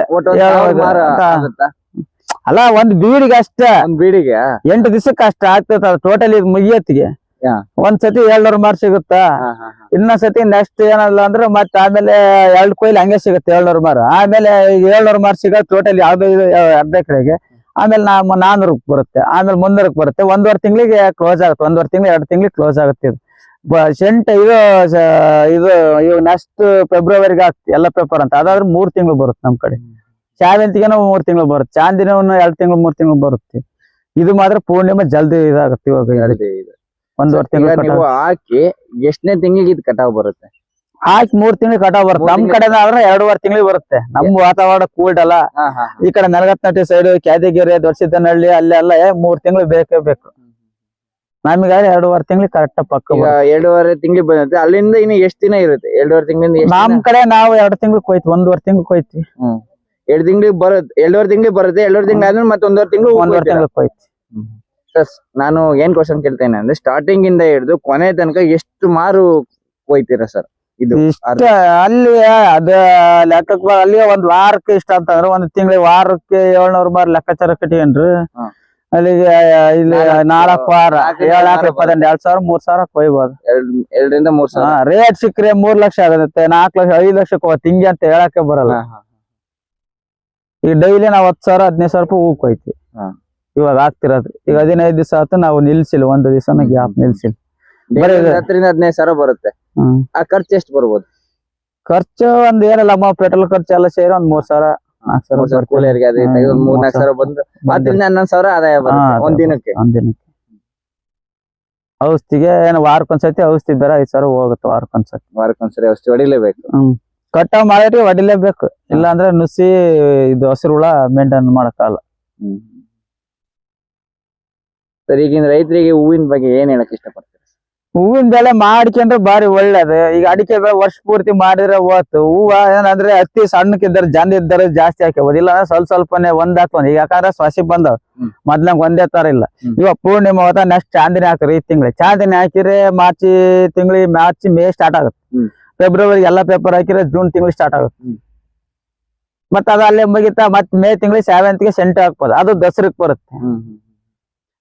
ಅಲ್ಲ ಒಂದ್ ಬೀಡಿಗೆ ಅಷ್ಟೇ. ಒಂದ್ ಬೀಡಿಗೆ? ಎಂಟು ದಿವಸಕ್ಕೆ ಅಷ್ಟ ಆಗ್ತದ ಟೋಟಲಿ ಮುಗಿಯತ್ತಿಗೆ. ಹಾ. ಒಂದ್ ಸತಿ ಏಳ್ನೂರ್ ಮಾರ್ ಸಿಗುತ್ತ? ಹಾ, ಹಾ, ಹಾ. ಇನ್ನೊಂದ್ ಸತಿ ನೆಕ್ಸ್ಟ್ ಏನಲ್ಲ ಅಂದ್ರೆ ಮತ್ತೆ ಆಮೇಲೆ ಎರಡ್ ಕೊಯ್ಲು ಹಂಗೆ ಸಿಗುತ್ತೆ ಏಳ್ನೂರ್ ಮಾರ್ ಆಮೇಲೆ ಏಳ್ನೂರ್ ಮಾರ್ ಸಿಗೋದು ಟೋಟಲಿ ಯಾವ್ದು ಅರ್ಧ ಎಕರೆಗೆ ಆಮೇಲೆ ನಾ ನಾನೂರಕ್ ಬರುತ್ತೆ. ಆಮೇಲೆ ಮುನ್ನೂರಕ್ ಬರುತ್ತೆ. ಒಂದೂವರೆ ತಿಂಗಳಿಗೆ ಕ್ಲೋಸ್ ಆಗುತ್ತೆ. ಒಂದೂವರೆ ತಿಂಗಳು ಎರಡು ತಿಂಗಳಿಗೆ ಕ್ಲೋಸ್ ಆಗುತ್ತೆ ಇದು. ಸೆಂಟ್ ಇದು ಇದು ಇವು ನೆಕ್ಸ್ಟ್ ಫೆಬ್ರವರಿಗೆ ಎಲ್ಲ ಪೇಪರ್ ಅಂತ. ಅದಾದ್ರೆ ಮೂರ್ ತಿಂಗಳು ಬರುತ್ತೆ ನಮ್ ಕಡೆ. ಶಾವಂತಿಗೆನೂ ಮೂರ್ ತಿಂಗಳು ಬರುತ್ತೆ. ಚಾಂದಿನ ಎರಡ್ ತಿಂಗಳು ಮೂರ್ ತಿಂಗಳು ಬರುತ್ತೆ. ಇದು ಮಾತ್ರ ಪೂರ್ಣಿಮೆ ಜಲ್ದಿ ಇದಾಗುತ್ತೆ ಇವಾಗ ಎರಡು. ಒಂದೂವರೆ ತಿಂಗಳು ಹಾಕಿ ಎಷ್ಟನೇ ತಿಂಗಳಿಗೆ ಇದು ಕಟಾವ್ ಬರುತ್ತೆ? ಹಾಕಿ ಮೂರ್ ತಿಂಗಳು ಕಟಾವ್ ಬರುತ್ತೆ. ನಮ್ ತಿಂಗ್ಳು- ಕಡೆ ಆದ್ರೆ ಎರಡೂವರೆ ತಿಂಗಳಿಗೆ ಬರುತ್ತೆ. ನಮ್ ವಾತಾವರಣ ಕೂಲ್ಡ್ ಅಲ್ಲ. ಈ ಕಡೆ ನಲಗತ್ನಟ್ಟಿ ಸೈಡ್ ಕ್ಯಾದಗಿರಿ ದೊಡ್ಸಿದ್ದನಹಳ್ಳಿ ಅಲ್ಲೆಲ್ಲ ಮೂರ್ ತಿಂಗಳು ಬೇಕೇ ಬೇಕು. ನಮಗೆ ಎರಡೂವರೆ ತಿಂಗಳು ಕರೆಕ್ಟ್ ಪಕ್ಕ. ಎರಡೂವರೆ ತಿಂಗಳಿಗೆ ಬಂದಿರುತ್ತೆ. ಅಲ್ಲಿಂದ ಇನ್ನು ಎಷ್ಟು ದಿನ ಇರುತ್ತೆ? ಎರಡೂವರೆ ತಿಂಗಳಿಂದ ನಮ್ ಕಡೆ ನಾವು ಎರಡು ತಿಂಗಳು ಕೊಯ್ತು ಒಂದೂವರೆ ತಿಂಗಳು ಕೊಯ್ತಿ ಎರಡು ತಿಂಗಳಿಗೆ ಬರುತ್ತೆ ಎರಡೂವರೆ ತಿಂಗಳಿಗೆ ಬರುತ್ತೆ ಎರಡೂವರೆ ತಿಂಗಳ ಆದ್ಮೇಲೆ ಮತ್ತೆ ಒಂದೂವರೆ ತಿಂಗಳು ಒಂದೂವರೆ ತಿಂಗಳು ಕೊಯ್ತಿ ನಾನು ಏನ್ ಕ್ವಶನ್ ಕೇಳ್ತೇನೆ ಅಂದ್ರೆ ಸ್ಟಾರ್ಟಿಂಗ್ ಇಂದ ಹಿಡಿದು ಕೊನೆ ತನಕ ಎಷ್ಟು ಮಾರು ಹೋಯ್ತೀರಾ ಸರ್? ಇದು ಅಲ್ಲಿ ಅದ ಲೆಕ್ಕಕ್ಕೆ ಬ- ಅಲ್ಲಿ ಒಂದ್ ವಾರಕ್ಕೆ ಇಷ್ಟ ಅಂತಂದ್ರೆ ಒಂದ್ ತಿಂಗಳಿಗೆ ವಾರಕ್ಕೆ ಏಳ್ನೂರು ಮಾರ್ ಲೆಕ್ಕಾಚಾರ ಕಟ್ಟಿಗೇನ್ರಿ ಹಾ. ಅಲ್ಲಿಗೆ ಇಲ್ಲಿ ನಾಲ್ಕು- ನಾಲ್ಕು ವಾರ ಏಳ್ ಲಕ್ಷ ಇಪ್ಪತ್ತೆಂಟು ಎರಡ್ ಸಾವಿರ ಮೂರ್ ಸಾವಿರ ಕೊಯ್ಬೋದು. ಎರಡ್ ಎರಡರಿಂದ ಮೂರ್ ಸಾವಿರ. ರೇಟ್ ಸಿಕ್ಕ್ರೆ ಮೂರ್ ಲಕ್ಷ ಆಗುತ್ತೆ ನಾಲ್ಕು ಲಕ್ಷ ಐದ್ ಲಕ್ಷಕ್ಕೆ ತಿಂಗಿ ಹಿಂಗೆ ಅಂತ ಹೇಳಕ್ಕೆ ಬರಲ್ಲ. ಹಾ, ಹಾ. ಈಗ ಡೈಲಿ ನಾವ್ ಹತ್ತು ಸಾವಿರ ಹದಿನೈದು ಸಾವಿರ ರೂಪಾಯಿ ಹೂವು ಕೊಯ್ತೀವಿ. ಹಾ. ಇವಾಗ ಆಗ್ತಿರೋದು. ಈಗ ಹದಿನೈದು ದಿವಸ ಆಯ್ತು ನಾವು ನಿಲ್ಸಿಲ್ಲ ಒಂದು ದಿವಸನ ಗ್ಯಾಪ್ ನಿಲ್ಸಿಲ್ ನಿಲ್ಸಿಲ್ಲ. ಬರೀ ಹತ್ತರಿಂದ ಹದಿನೈದು ಸಾವಿರ ಬರುತ್ತೆ. ಆ ಖರ್ಚು ಎಷ್ಟು ಬರ್ಬೋದು? ಖರ್ಚು ಒಂದ್ ಏನಲ್ಲ ಅಮ್ಮ ಪೆಟ್ರೋಲ್ ಖರ್ಚು ಎಲ್ಲ ಸೇರಿ ಒಂದ್ ಮೂರ್ ಸಾವಿರ ನಾಲ್ಕು ಸಾವಿರ ಸಾವಿರ ಬರ್ತದೆ. ಕೂಲಿಯರ್ಗೆ ಅದು ಹ್ಮ್, ತೆಗೆದು ಒಂದ್ ಮೂರ್ ಮೂರ್ ನಾಲ್ಕು ಸಾವಿರ. ಬಂದು ಬಂದಿದೆ. ಹತ್ತರಿಂದ ಹನ್ನೊಂದು ಸಾವಿರ ಆದಾಯ ಬರುತ್ತೆ ಹಾ, ಒಂದ್ ದಿನಕ್ಕೆ. ಒಂದ್ ದಿನಕ್ಕೆ. ಔಷಧಿಗೆ ಏನು ವಾರಕ್ಕೊಂದ್ಸತಿ ಔಷಧಿ ಬೇರೆ ಐದ್ ಸಾವಿರ ಹೋಗುತ್ತೆ ವಾರಕ್ಕೊಂದ್ಸತಿ. ವಾರಕ್ಕೊಂದ್ಸರಿ ಔಷಧಿ ಹೊಡಿಲೇಬೇಕು. ಹ್ಮ್. ಕಟಾವ್ ಮಾಡಿದ್ರೆ ಹೊಡಿಲೇಬೇಕು ಇಲ್ಲ ಅಂದ್ರೆ ನುಸಿ ಇದು ಹಸಿರು ಹುಳ ಮೇಂಟೈನ್ ಮಾಡಕ್ಕಾಗಲ್ಲ. ಸರ್ ಈಗಿನ ರೈತರಿಗೆ ಹೂವಿನ ಬಗ್ಗೆ ಏನ್ ಹೇಳಕ್ ಇಷ್ಟಪಡ್ತೀರಿ? ಹೂವಿನ ಬೆಲೆ ಮಾಡ್ಕೊಂಡ್ರೆ ಬಾರಿ ಒಳ್ಳೇದು. ಈಗ ಅಡಿಕೆ ಬೆಳೆ ವರ್ಷ ಪೂರ್ತಿ ಮಾಡಿದ್ರೆ ಹೋತು. ಹೂವ ಏನಂದ್ರೆ ಅತಿ ಸಣ್ಣಕ್ಕಿದ್ದಾರೆ ಜನ ಇದ್ದಾರೆ ಜಾಸ್ತಿ ಹಾಕ್ಯಬೋದು. ಇಲ್ಲ ಅಂದ್ರೆ ಸ್ವಲ್ಪ ಸ್ವಲ್ಪನೇ ಒಂದ್ ಹಾಕೊಂಡ್ ಈಗ ಯಾಕಂದ್ರೆ ಸಸಿ ಬಂದವ್. ಮೊದ್ಲಂಗ್ ಒಂದೇ ತರ ಇಲ್ಲ. ಇವಾಗ ಪೂರ್ಣಿಮಾ ಹೋದ ನೆಕ್ಸ್ಟ್ ಚಾಂದಿನಿ ಹಾಕ್ರಿ ಈ ತಿಂಗಳ ಚಾಂದಿನಿ ಹಾಕಿದ್ರೆ ಮಾರ್ಚಿ ತಿಂಗ್ಳಿ ಮಾರ್ಚ್ ಮೇ ಸ್ಟಾರ್ಟ್ ಆಗುತ್ತೆ. ಫೆಬ್ರವರಿ ಎಲ್ಲಾ ಪೇಪರ್ ಹಾಕಿದ್ರೆ ಜೂನ್ ತಿಂಗಳು ಸ್ಟಾರ್ಟ್ ಆಗುತ್ತೆ. ಮತ್ತ ಅದು ಅಲ್ಲೇ ಮುಗಿತಾ ಮತ್ ಮೇ ತಿಂಗಳ ಸೆವೆಂತ್ಗೆ ಸೆಂಟ್ ಹಾಕ್ಬೋದು ಅದು ದಸರಕ್ ಬರುತ್ತೆ.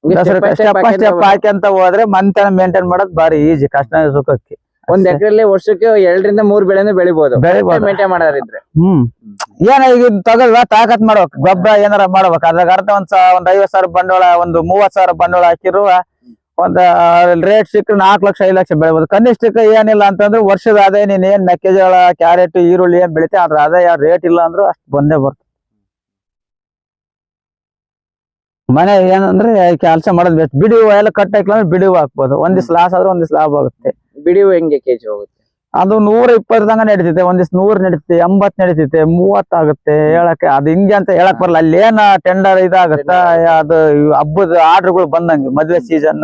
ದಸರಕ್ಕೆ ಸ್ಟೆಪ್ ಸ್ಟೆಪ್ ಹಾಕ್ಯಂತ ಹೋದ್ರೆ ಮಂತ್ ಮೇಂಟೈನ್ ಮಾಡೋದು ಬಾರಿ ಈಜಿ ಕಷ್ಟ ಸುಖಕ್ಕೆ. ಒಂದ್ ಎಕರೆ ಎಕರೆಲ್ಲಿ ವರ್ಷಕ್ಕೆ ಎರಡರಿಂದ ಮೂರ್ ಬೆಳೆನೂ ಬೆಳಿಬಹುದು. ಮೇಂಟೈನ್ ಹ್ಮ್. ಏನ ಈಗ ತಗಲ್ವಾ ತಾಕತ್ ಮಾಡ್ಬೇಕು. ಗೊಬ್ಬರ ಏನಾರ ಮಾಡ್ಬೇಕು. ಅದ್ರಾಗ ಅರ್ಧ ಒಂದ್ ಒಂದ್ ಐವತ್ ಸಾವಿರ ಬಂಡವಾಳ ಒಂದು ಮೂವತ್ ಸಾವಿರ ಬಂಡವಾಳ ಹಾಕಿರುವ ಒಂದ್ ರೇಟ್ ಸಿಕ್ಕರೆ ನಾಲ್ಕು ಲಕ್ಷ, ಐದು ಲಕ್ಷ ಬೆಳಿಬೋದು. ಕನಿಷ್ಠಕ್ಕೆ ಏನಿಲ್ಲ ಅಂತಂದ್ರೆ ವರ್ಷದ ಆದಾಯ ನೀನ್ ಏನ್ ಮೆಕ್ಕೆಜೋಳ, ಕ್ಯಾರೆಟ್, ಈರುಳ್ಳಿ ಏನ್ ಬೆಳಿತೆ ಅದ್ರ ಆದಾಯ ರೇಟ್ ಇಲ್ಲ ಅಂದ್ರೂ ಅಷ್ಟು ಬಂದೇ ಬರ್ತದೆ. ಮನೆ ಏನಂದ್ರೆ ಕೆಲಸ ಮಾಡೋದ್ ಬೆಸ್ಟ್ ಬಿಡಿ ಹೂವು ಎಲ್ಲ ಕಟ್ ಹಾಕ್ಲ ಅಂದ್ರೆ ಬಿಡಿ ಹೂವು ಹಾಕ್ಬೋದು ಒಂದಿಸ್ ಲಾಸ್ ಆದ್ರೆ ಒಂದಿಸ್ ಲಾಭ ಆಗುತ್ತೆ. ಬಿಡಿಯು ಹೆಂಗೆ ಕೆಜಿ ಹೋಗುತ್ತೆ? ಅದು ನೂರ ಇಪ್ಪತ್ತು ತನಕ ನಡೀತೈತೆ ಒಂದ್ ದಿವ್ಸ ನೂರ್ ನಡೀತೈತೆ ಎಂಬತ್ ನಡೀತೈತೆ ಮೂವತ್ ಆಗುತ್ತೆ ಹೇಳಕ್ಕೆ. ಅದು ಹಿಂಗೆ ಅಂತ ಹೇಳಕ್ ಬರಲ್ಲ. ಅಲ್ಲಿ ಏನ ಟೆಂಡರ್ ಇದಾಗತ್ತ ಅದು ಹಬ್ಬದ ಆರ್ಡರ್ಗಳು ಬಂದಂಗೆ ಮದ್ವೆ ಸೀಸನ್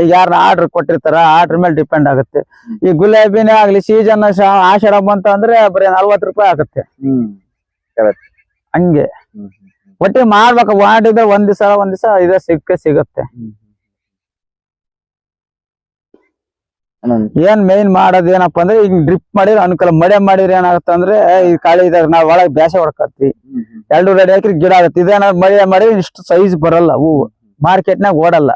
ಈಗ ಯಾರನ್ನ ಆರ್ಡರ್ ಕೊಟ್ಟಿರ್ತಾರ ಆರ್ಡರ್ ಮೇಲೆ ಡಿಪೆಂಡ್ ಆಗುತ್ತೆ. ಈ ಗುಲಾಬಿನೇ ಆಗ್ಲಿ ಸೀಸನ್ ಆಷಾಢ ಬಂತ ಅಂದ್ರೆ ಬರೀ ನಲ್ವತ್ ರೂಪಾಯಿ ಆಗುತ್ತೆ. ಹ್ಮ್ ಹಂಗೆ. ಒಟ್ಟಿ ಒಟ್ಟಿಗೆ ಮಾಡ್ಬೇಕು ಮಾಡಿದ್ರೆ ಒಂದ್ ದಿವಸ ಒಂದ್ ದಿವಸ ಇದ ಸಿಕ್ಕ ಸಿಗುತ್ತೆ ಇನ್ನೊಂದ್- ಏನ್ ಮೇನ್ ಮಾಡೋದ್ ಏನಪ್ಪಾ ಅಂದ್ರೆ ಈಗ ಡ್ರಿಪ್ ಮಾಡಿದ್ರೆ ಅನುಕೂಲ ಮಳೆ ಮಾಡಿದ್ರೆ ಏನಾಗುತ್ತೆ ಅಂದ್ರೆ ಈ ಕಾಳಿ ಇದಾಗ ನಾವ್ ಒಳಗ್ ಬ್ಯಾಸೆ ಹೊಡ್ಕತ್ತಿ ಎರಡು ರೆಡಿ ಹಾಕಿ ಗಿಡ ಆಗತ್ತೆ. ಇದೇನ ಮಳೆ ಮಾಡಿ ಇಷ್ಟು ಸೈಜ್ ಬರಲ್ಲ ಹೂವು. ಮಾರ್ಕೆಟ್ ನಾಗ ಓಡಲ್ಲ.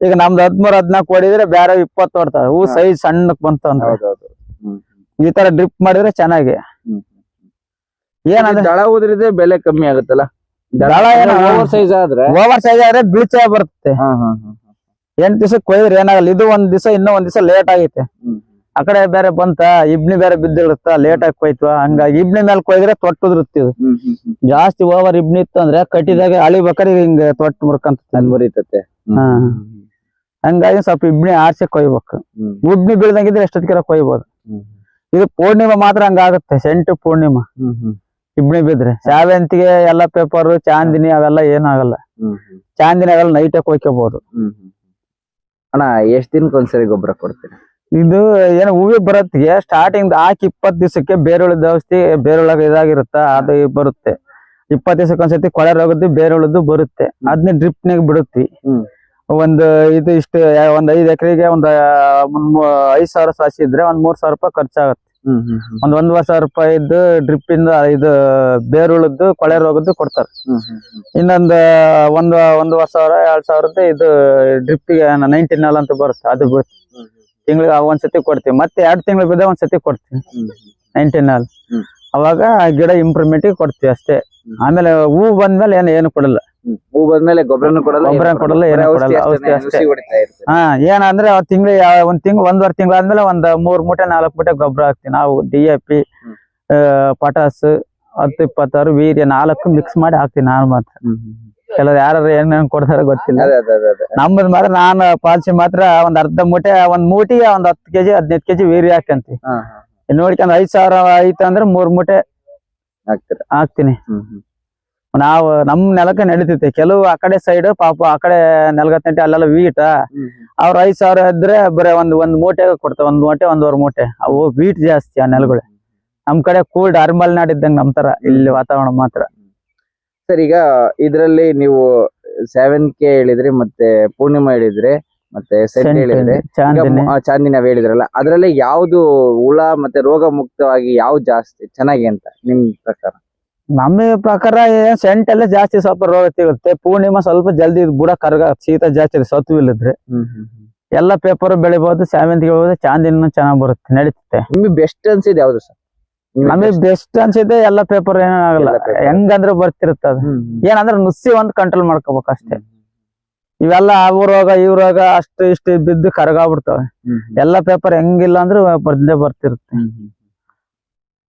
ಈಗ ನಮ್ದು ಹದ್ಮೂರ್ ಹದ್ನಾಲ್ಕು ಓಡಿದ್ರೆ ಬೇರೆ ಇಪ್ಪತ್ತು ಓಡ್ತಾವ. ಹೂ. ಸೈಜ್ ಸಣ್ಣಕ್ ಬಂತು ಈ ತರ ಡ್ರಿಪ್ ಮಾಡಿದ್ರೆ ಚೆನ್ನಾಗಿ. ಏನಂದ್ರೆ ದಳ ಉದ್ರಿದ್ರೆ ಬೆಲೆ ಕಮ್ಮಿ ಆಗುತ್ತಲ್ಲ? ದಳ ಏನೋ ಓವರ್ ಸೈಜ್ ಆದ್ರೆ ಓವರ್ ಸೈಜ್ ಆದ್ರೆ ಬೀಳ್ಚೆ ಬರುತ್ತೆ. ಹಾ ಹಾ ಹಾ. ಎಂಟ್ ದಿವಸ ಕೊಯ್ದ್ರೆ ಏನಾಗಲ್ಲ. ಇದು ಒಂದ್ ದಿವಸ ಇನ್ನೂ ಒಂದ್ ದಿವಸ ಲೇಟ್ ಆಗೈತೆ. ಆ ಕಡೆ ಬೇರೆ ಬಂತ ಇಬ್ನಿ ಬೇರೆ ಬಿದ್ದಿರುತ್ತ ಲೇಟ್ ಆಗಿ ಕೊಯ್ತು ಹಂಗಾಗಿ ಇಬ್ನಿ ಮೇಲೆ ಕೊಯ್ದ್ರೆ ತೊಟ್ಟುದಿರುತ್ತೆ ಇದು. ಜಾಸ್ತಿ ಓವರ್ ಇಬ್ನಿ ಇತ್ತು ಅಂದ್ರೆ ಕಟ್ಟಿದಾಗ ಅಳಿಬೇಕಾದ್ರೆ ಹಿಂಗ ತೊಟ್ಟು ಮುರ್ಕಂತ ಬರೀತತೆ ಮುರಿತತೆ. ಹಾ. ಹಂಗಾಗಿ ಸ್ವಲ್ಪ ಇಬ್ನಿ ಆರ್ಸಿ ಕೊಯ್ಬೇಕು. ಉಬ್ನಿ ಇಬ್ನಿ ಬೀಳ್ದಂಗಿದ್ರೆ ಎಷ್ಟೊತ್ತಿಗೆ ಕೊಯ್ಬೋದು. ಇದು ಪೂರ್ಣಿಮಾ ಮಾತ್ರ ಹಂಗಾಗುತ್ತೆ ಸೆಂಟು ಪೂರ್ಣಿಮಾ. ಇಬ್ನಿ ಬಿದ್ರೆ. ಶಾವಂತಿಗೆ ಎಲ್ಲ ಪೇಪರ್ ಚಾಂದಿನಿ ಅವೆಲ್ಲ ಏನಾಗಲ್ಲ ಚಾಂದಿನಿ ಅವೆಲ್ಲ ನೈಟೇ ಕೊಯ್ಕೋಬಹುದು ಅಣ್ಣ ಎಷ್ಟ್ ದಿನಕ್ಕೆ ಒಂದ್ಸರಿ ಗೊಬ್ಬರ ಕೊಡ್ತೀರಿ? ಇದು ಏನು ಹೂವಿ ಬರತ್ತಿಗೆ ಸ್ಟಾರ್ಟಿಂಗ್ ಹಾಕಿ ಇಪ್ಪತ್ ದಿವಸಕ್ಕೆ ಬೇರುಳದ ಔಷಧಿ ಬೇರುಳಗ ಇದಾಗಿರುತ್ತ ಅದು ಬರುತ್ತೆ. ಇಪ್ಪತ್ ದಿವಸಕ್ಕೆ ಒಂದ್ಸತಿ ಕೊಳೆ ರೋಗದ್ದು ಬೇರುಳದ್ದು ಬರುತ್ತೆ. ಅದನ್ನ ಡ್ರಿಪ್ ನಾಗ ಬಿಡುತ್ತಿ. ಒಂದು ಇದು ಇಷ್ಟು ಒಂದ್ ಐದ್ ಎಕರೆಗೆ ಒಂದ್ ಐದ್ ಸಾವಿರ ಸಾಸಿ ಇದ್ರೆ ಒಂದ್ ಮೂರ್ ಸಾವಿರ ರೂಪಾಯಿ ಖರ್ಚಾಗತ್ತೆ. ಒಂದ್ ಒಂದೂವರೆ ಸಾವಿರ ರೂಪಾಯಿದ್ದು ಡ್ರಿಪ್ ಇಂದ ಇದು ಬೇರುಳದ್ದು ಕೊಳೆ ರೋಗದ್ದು ಕೊಡ್ತಾರೆ. ಇನ್ನೊಂದ್ ಒಂದ್ ಒಂದೂವರೆ ಸಾವಿರ ಎರಡ್ ಸಾವಿರದ ಇದು ಡ್ರಿಪ್ಗೆ ನೈನ್ಟಿ ನಾಲ್ ಅಂತ ಬರುತ್ತೆ ಅದು ತಿಂಗಳಿಗೆ ಒಂದ್ಸತಿ ಕೊಡ್ತೀವಿ. ಮತ್ತೆ ಎರಡ್ ತಿಂಗಳು ಬಿದ್ದ ಒಂದ್ಸತಿ ಕೊಡ್ತೀವಿ. ನೈನ್ಟಿ ನಾಲ್. ಅವಾಗ ಗಿಡ ಇಂಪ್ರೂವ್ಮೆಂಟ್ ಕೊಡ್ತೀವಿ ಅಷ್ಟೇ. ಆಮೇಲೆ ಹೂ ಬಂದ್ಮೇಲೆ ಏನು ಏನು ಕೊಡಲ್ಲ. ಹೂ ಬಂದ್ಮೇಲೆ ಗೊಬ್ಬರನು ಕೊಡಲ್ಲ ಗೊಬ್ಬರ ಕೊಡಲ್ಲ, ಏನು ಕೊಡಲ್ಲ, ಔಷಧಿ ಅಷ್ಟೇ. ಹಾ ಏನಂದ್ರೆ ಅವ್ ತಿಂಗಳಿಗೆ ಒಂದ್ ತಿಂಗಳು ಒಂದ್ವರೆ ತಿಂಗಳಾದ್ಮೇಲೆ ಒಂದ್ ಮೂರ್ ಮೂಟೆ ನಾಲ್ಕು ಮೂಟೆ ಗೊಬ್ಬರ ಹಾಕ್ತಿವಿ. ನಾವು ಡಿ ಎ ಪಿ ಪಟಾಸ್ ಹತ್ತು ಇಪ್ಪತ್ತಾರು ವೀರ್ಯ ನಾಲ್ಕು ಮಿಕ್ಸ್ ಮಾಡಿ ಹಾಕ್ತೀನಿ ನಾನು ಮಾತ್ರ. ಕೆಲವ್ರು ಯಾರು ಏನೇನ್ ಕೊಡ್ತಾರ ಗೊತ್ತಿಲ್ಲ. ನಮ್ಮದ್ ಮಾತ್ರ ನಾನು ಪಾಲಿಸಿ ಮಾತ್ರ ಒಂದ್ ಅರ್ಧ ಮೂಟೆ ಒಂದ್ ಮೂಟಿಗೆ ಒಂದ್ ಹತ್ತು ಕೆಜಿ ಹದಿನೈದು ಕೆಜಿ ವೀರ್ಯ ಹಾಕಂತೀವಿ. ಹಾ ಹಾ. ನೋಡ್ಕೊಂಡ್ ಐದ್ ಸಾವಿರ ಐತ ಅಂದ್ರೆ ಮೂರ್ ಮೂಟೆ ಹಾಕ್ತೀನಿ. ನಾವು ನಮ್ ನೆಲಕ್ಕೆ ನಡೀತೈತೆ ಕೆಲವು ಆ ಕಡೆ ಸೈಡ್ ಪಾಪ ಆ ಕಡೆ ನೆಲಗತ್ತಂಟೆ ಅಲ್ಲೆಲ್ಲ ವೀಟ. ಅವ್ರ ಐದ್ ಸಾವಿರ ಇದ್ರೆ ಬರೀ ಒಂದ್ ಒಂದ್ ಮೂಟೆ ಕೊಡ್ತಾವ. ಒಂದ್ ಮೂಟೆ ಒಂದೂವರೆ ಮೂಟೆ. ಅವು ವೀಟ್ ಜಾಸ್ತಿ ಆ ನೆಲಗಳು. ನಮ್ ಕಡೆ ಕೂಲ್ಡ್ ಡಾರ್ಮಲ್ ನಾಡಿದ್ದಂಗ್ ನಮ್ ತರ ಇಲ್ಲಿ ವಾತಾವರಣ ಮಾತ್ರ. ಸರ್ ಈಗ ಇದ್ರಲ್ಲಿ ನೀವು ಸೆವೆನ್ ಕೆ ಹೇಳಿದ್ರಿ ಮತ್ತೆ ಪೂರ್ಣಿಮಾ ಹೇಳಿದ್ರಿ ಮತ್ತೆ ಸೆಟ್ ಹೇಳಿದ್ರೆ. ಚಾಂದಿನ. ಹೇಳಿದ್ರಲ್ಲ ಅದ್ರಲ್ಲಿ ಯಾವ್ದು ಹುಳ ಮತ್ತೆ ರೋಗ ಮುಕ್ತವಾಗಿ ಯಾವ್ದು ಜಾಸ್ತಿ ಚೆನ್ನಾಗಿ ಅಂತ ನಿಮ್ ಪ್ರಕಾರ? ನಮ್ಮ ಪ್ರಕಾರ ಸೆಂಟ್ ಎಲ್ಲ ಜಾಸ್ತಿ ಸ್ವಲ್ಪ ರೋಗ ಸಿಗುತ್ತೆ. ಪೂರ್ಣಿಮಾ ಸ್ವಲ್ಪ ಜಲ್ದಿ ಬುಡ ಕರ್ಗ ಶೀತ ಜಾಸ್ತಿ ಸತ್ತು ಸತ್ವ ಇಲ್ಲದ್ರೆ. ಎಲ್ಲ ಪೇಪರ್ ಬೆಳಿಬಹುದು ಸೇವಂತಿಗೆ ಬೆಳಿಬಹುದು ಚಾಂದಿನ ಚೆನ್ನಾಗ್ ಬರುತ್ತೆ ನಡೀತದೆ ನಿಮ್ಗೆ ಬೆಸ್ಟ್ ಅನ್ಸಿದ್ ಯಾವ್ದು ಸರ್ ನಮಗೆ ಬೆಸ್ಟ್ ಅನ್ಸಿದೆ ಎಲ್ಲ ಪೇಪರ್ ಏನಾಗಲ್ಲ. ಹೆಂಗಂದ್ರೆ ಬರ್ತಿರುತ್ತೆ ಅದು. ಏನಂದ್ರೆ ನುಸಿ ಒಂದ್ ಕಂಟ್ರೋಲ್ ಮಾಡ್ಕೋಬೇಕು ಅಷ್ಟೇ. ಇವೆಲ್ಲ ಅವು ರೋಗ ಇವ್ ರೋಗ ಅಷ್ಟು ಇಷ್ಟು ಬಿದ್ದು ಕರಗಾಗ್ಬಿಡ್ತವೆ. ಎಲ್ಲ ಪೇಪರ್ ಹೆಂಗಿಲ್ಲ ಅಂದ್ರೆ ಬರ್ದೇ ಬರ್ತಿರುತ್ತೆ.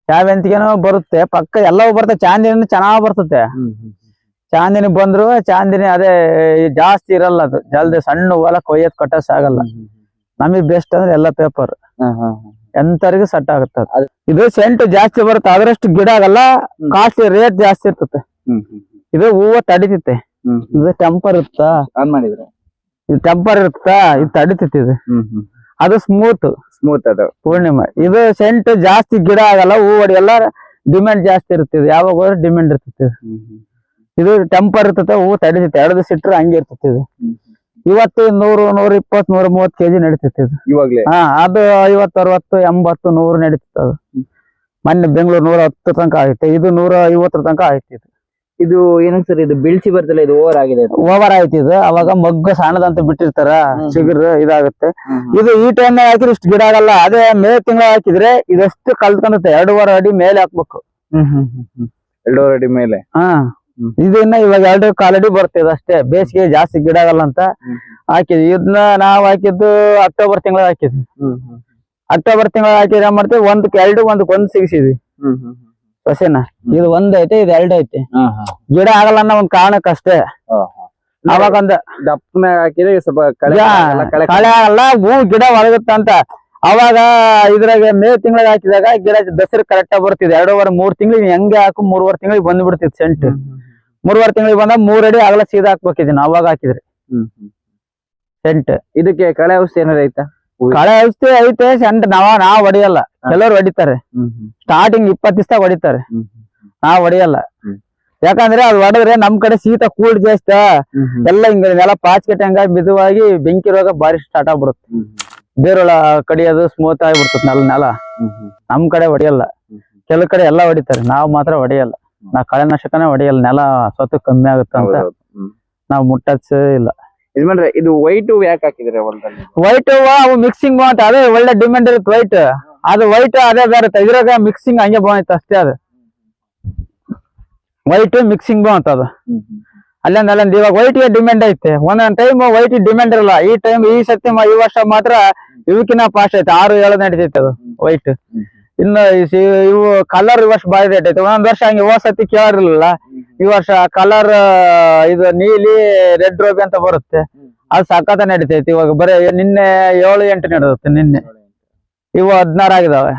ಶಾವಂತಿಗೆನೂ ಬರುತ್ತೆ ಪಕ್ಕ ಎಲ್ಲವೂ ಬರುತ್ತೆ ಚಾಂದಿನಿ ಚೆನ್ನಾಗ್ ಬರ್ತತೆ. ಚಾಂದಿನಿ ಬಂದ್ರು ಚಾಂದಿನಿ ಅದೇ ಜಾಸ್ತಿ ಇರಲ್ಲ ಅದು ಜಲ್ದಿ ಸಣ್ಣ ಹೊಲ ಕೊಯ್ಯದ್ ಕಟ್ಟಸ್ ಆಗಲ್ಲ. ನಮಗೆ ಬೆಸ್ಟ್ ಅಂದ್ರೆ ಎಲ್ಲ ಪೇಪರ್ ಎಂತರಿಗೂ ಸೆಟ್ ಆಗುತ್ತೆ ಇದು ಸೆಂಟ್ ಜಾಸ್ತಿ ಬರುತ್ತೆ ಅದರಷ್ಟು ಗಿಡ ಆಗಲ್ಲ ಕಾಸ್ಟ್ ಕಾಸ್ಟ್ಲಿ ರೇಟ್ ಜಾಸ್ತಿ ಇರ್ತತೆ. ಇದು ಹೂವ ತಡಿತೈತೆ. ಇದು ಟೆಂಪರ್ ಇರುತ್ತಾ? ಇದು ಟೆಂಪರ್ ಇರುತ್ತಾ? ಇದು ತಡಿತೈತೆ ಇದು. ಅದು ಸ್ಮೂತ್ ಸ್ಮೂತ್ ಅದು. ಪೂರ್ಣಿಮಾ. ಇದು ಸೆಂಟ್ ಜಾಸ್ತಿ ಗಿಡ ಆಗಲ್ಲ ಹೂ ಹೊಡಿಯಲ್ಲ ಡಿಮ್ಯಾಂಡ್ ಜಾಸ್ತಿ ಇರುತ್ತೆ ಇದು ಯಾವಾಗ ಹೋದ್ರೆ ಡಿಮ್ಯಾಂಡ್ ಇರ್ತದೆ. ಇದು. ಟೆಂಪರ್ ಇರ್ತದೆ ಹೂ ತಡಿತೈತೆ ಎರಡು ದಿವಸ ಇಟ್ರೆ ಹಂಗೆ ಇರ್ತೈತಿ ಇದು. ಇವತ್ತು ನೂರು ನೂರ ಇಪ್ಪತ್ ನೂರ ಮೂವತ್ ಕೆಜಿ ನಡೀತಿತ್ತು ಇದು. ಇವಾಗಲೇ? ಹಾ ಅದು ಐವತ್ತು ಅರವತ್ತು ಎಂಬತ್ತು ನೂರು ನಡೀತದೆ ಅದು. ಮೊನ್ನೆ ಬೆಂಗಳೂರು ನೂರ ಹತ್ತು ತನಕ ಆಗಿತ್ತು ಇದು ನೂರ ಐವತ್ತರ ತನಕ ಆಯ್ತು ಇದು. ಇದು ಏನಂತ ಸರ್ ಇದು ಬಿಳ್ಸಿ ಬರ್ತಲ್ಲ ಇದು ಓವರ್ ಆಗಿದೆ ಓವರ್ ಆಯ್ತು ಇದು. ಅವಾಗ ಮಗ್ಗ ಸಣ್ಣದಂತ ಬಿಟ್ಟಿರ್ತಾರ ಚಿಗುರ್ ಇದಾಗುತ್ತೆ. ಇದು ಈ ಟೈಮ್ ಹಾಕಿದ್ರೆ ಇಷ್ಟು ಗಿಡ ಆಗಲ್ಲ. ಅದೇ ಮೇ ತಿಂಗಳ ಹಾಕಿದ್ರೆ ಇದಷ್ಟು ಕಲ್ತ್ಕೊಂಡತ್ತೆ ಎರಡೂವರೆ ಅಡಿ ಮೇಲೆ ಹಾಕ್ಬೇಕು. ಎರಡೂವರೆ ಅಡಿ ಮೇಲೆ. ಹಾ. ಇದನ್ನ ಇವಾಗ ಎರಡು ಕಾಲಡಿ ಬರ್ತದೆ ಅಷ್ಟೇ. ಬೇಸಿಗೆ ಜಾಸ್ತಿ ಗಿಡ ಆಗಲ್ಲ ಅಂತ ಹಾಕಿದ್ವಿ. ಇದನ್ನ ನಾವ್ ಹಾಕಿದ್ದು ಅಕ್ಟೋಬರ್ ತಿಂಗಳ ಹಾಕಿದ್ವಿ. ಅಕ್ಟೋಬರ್ ತಿಂಗಳ ಹಾಕಿದ್ರೆ ಏನ್ ಮಾಡ್ತೀವಿ? ಒಂದ್ ಎರಡು ಒಂದ್ ಒಂದ್ ಸಿಗಿಸಿದ್ವಿ. ಸಸಿನ ಇದು ಒಂದ್ ಐತಿ ಇದು ಎರಡು ಐತಿ. ಗಿಡ ಆಗಲ್ಲ ಅನ್ನೋ ಒಂದ್ ಕಾರಣಕ್ಕಷ್ಟೇ ಅವಾಗ ಒಂದ್ ದಪ್ಪನ ಹಾಕಿದ್ರೆ ಸ್ವಲ್ಪ ಕಳೆ ಆಗಲ್ಲ, ಕಳೆ ಆಗಲ್ಲ ಹೂ ಗಿಡ ಒಳಗುತ್ತ ಅಂತ. ಅವಾಗ ಇದ್ರಾಗ ಮೇ ತಿಂಗಳಿಗೆ ಹಾಕಿದಾಗ ಗಿಡ ದಸರಾ ಕರೆಕ್ಟ್ ಆಗಿ ಬರ್ತಿದೆ. ಎರಡೂವರೆ ಮೂರ್ ತಿಂಗಳಿಗೆ ಹೆಂಗೆ ಹಾಕು ಮೂರುವರೆ ತಿಂಗಳಿಗೆ ಬಂದ್ ಬಿಡ್ತಿತ್ತು ಸೆಂಟ್ ಮೂರುವರೆ ತಿಂಗಳಿಗೆ ಬಂದಾಗ ಮೂರ್ ಅಡಿ ಅಗಲ ಸೀದಾ ಹಾಕ್ಬೇಕಿದ್ದೀನಿ ಅವಾಗ ಹಾಕಿದ್ರಿ. ಸೆಂಟ್ ಇದಕ್ಕೆ ಕಳೆ ಔಷಧಿ ಏನಾರ ಐತಾ? ಕಳೆ ಔಷಧಿ ಐತೆ ಸೆಂಟ್ ನಾವ ನಾವ್ ಹೊಡಿಯಲ್ಲ. ಕೆಲವ್ರು ಹೊಡಿತಾರೆ. ಸ್ಟಾರ್ಟಿಂಗ್ ಇಪ್ಪತ್ತು ದಿವಸ ಹೊಡಿತಾರೆ. ನಾವ್ ಹೊಡಿಯಲ್ಲ. ಯಾಕಂದ್ರೆ ಅದು ಹೊಡೆದ್ರೆ ನಮ್ ಕಡೆ ಶೀತ ಕೂಲ್ ಜಾಸ್ತಿ ಎಲ್ಲ ಹಿಂಗ ನೆಲ ಪಾಚ್ಕೆಟ್ ಹಂಗ ಮಿದುವಾಗಿ ಬೆಂಕಿ ರೋಗ ಬಾರಿ ಸ್ಟಾರ್ಟ್ ಆಗ್ಬಿಡುತ್ತೆ. ಬೇರೊಳ ಕಡಿಯೋದು ಸ್ಮೂತ್ ಆಗಿಬಿಡ್ತದೆ ನೆಲ ನೆಲ. ನಮ್ ಕಡೆ ಹೊಡಿಯಲ್ಲ. ಕೆಲವು ಕಡೆ ಎಲ್ಲ ಹೊಡಿತಾರೆ. ನಾವು ಮಾತ್ರ ಹೊಡಿಯಲ್ಲ. ನಾ ಕಳೆನಾಶಕನೇ ಹೊಡಿಯಲ್ಲ. ನೆಲ ಸ್ವತ್ತು ಕಮ್ಮಿ ಆಗುತ್ತೆ ಅಂತ ನಾವು ಮುಟ್ಟಚ್ಚ ಇಲ್ಲ. ಯಜಮಾನ್ರೆ ಇದು ವೈಟ್ ಯಾಕೆ ಹಾಕಿದ್ರೆ ಹೊಲದಲ್ಲಿ? ವೈಟ್ ಅವು ಮಿಕ್ಸಿಂಗ್ ಬಂತ ಅದೇ ಒಳ್ಳೆ ಡಿಮ್ಯಾಂಡ್ ಇರುತ್ತೆ ವೈಟ್ ಅದು ವೈಟ್ ಅದೇ ಬರುತ್ತೆ, ಇದ್ರಾಗ ಮಿಕ್ಸಿಂಗ್ ಹಂಗೆ ಬಂತ ಅಷ್ಟೇ ಅದು. ವೈಟ್ ಮಿಕ್ಸಿಂಗ್ ಬಂತ ಅದು. ಅಲ್ಲೊಂದ್ ಅಲ್ಲೊಂದ್ ಇವಾಗ ವೈಟ್ಗೆ ಡಿಮ್ಯಾಂಡ್ ಐತೆ. ಒಂದೊಂದ್ ಟೈಮ್ ವೈಟ್ ಡಿಮ್ಯಾಂಡ್ ಇರಲ್ಲ. ಈ ಟೈಮ್ ಈ ಸತಿ ಈ ವರ್ಷ ಮಾತ್ರ ಇವಕ್ಕಿನ ಫಾಸ್ಟ್ ಐತೆ. ಆರು, ಏಳು ನಡೀತೈತೆ ಅದು ವೈಟ್ ಇನ್ನು ಇವು ಕಲರ್ ಈ ವರ್ಷ ಬಾರಿ ರೇಟ್ ಐತೆ. ಒಂದೊಂದ್ ವರ್ಷ ಹಂಗೆ ಹೋದ ಸತಿ ಕೇಳಿರ್ಲಿಲ್ಲ ಈ ವರ್ಷ ಕಲರ್ ಇದು ನೀಲಿ ರೆಡ್ ರೋಬಿ ಅಂತ ಬರುತ್ತೆ. ಅದು ಸಖತ್ ನಡೀತೈತಿ. ಇವಾಗ ಬರೀ ನಿನ್ನೆ ಏಳು ಎಂಟು ನಡೆದತ್ತೆ ನಿನ್ನೆ. ಇವು ಹದಿನಾರು ಆಗಿದಾವೆ.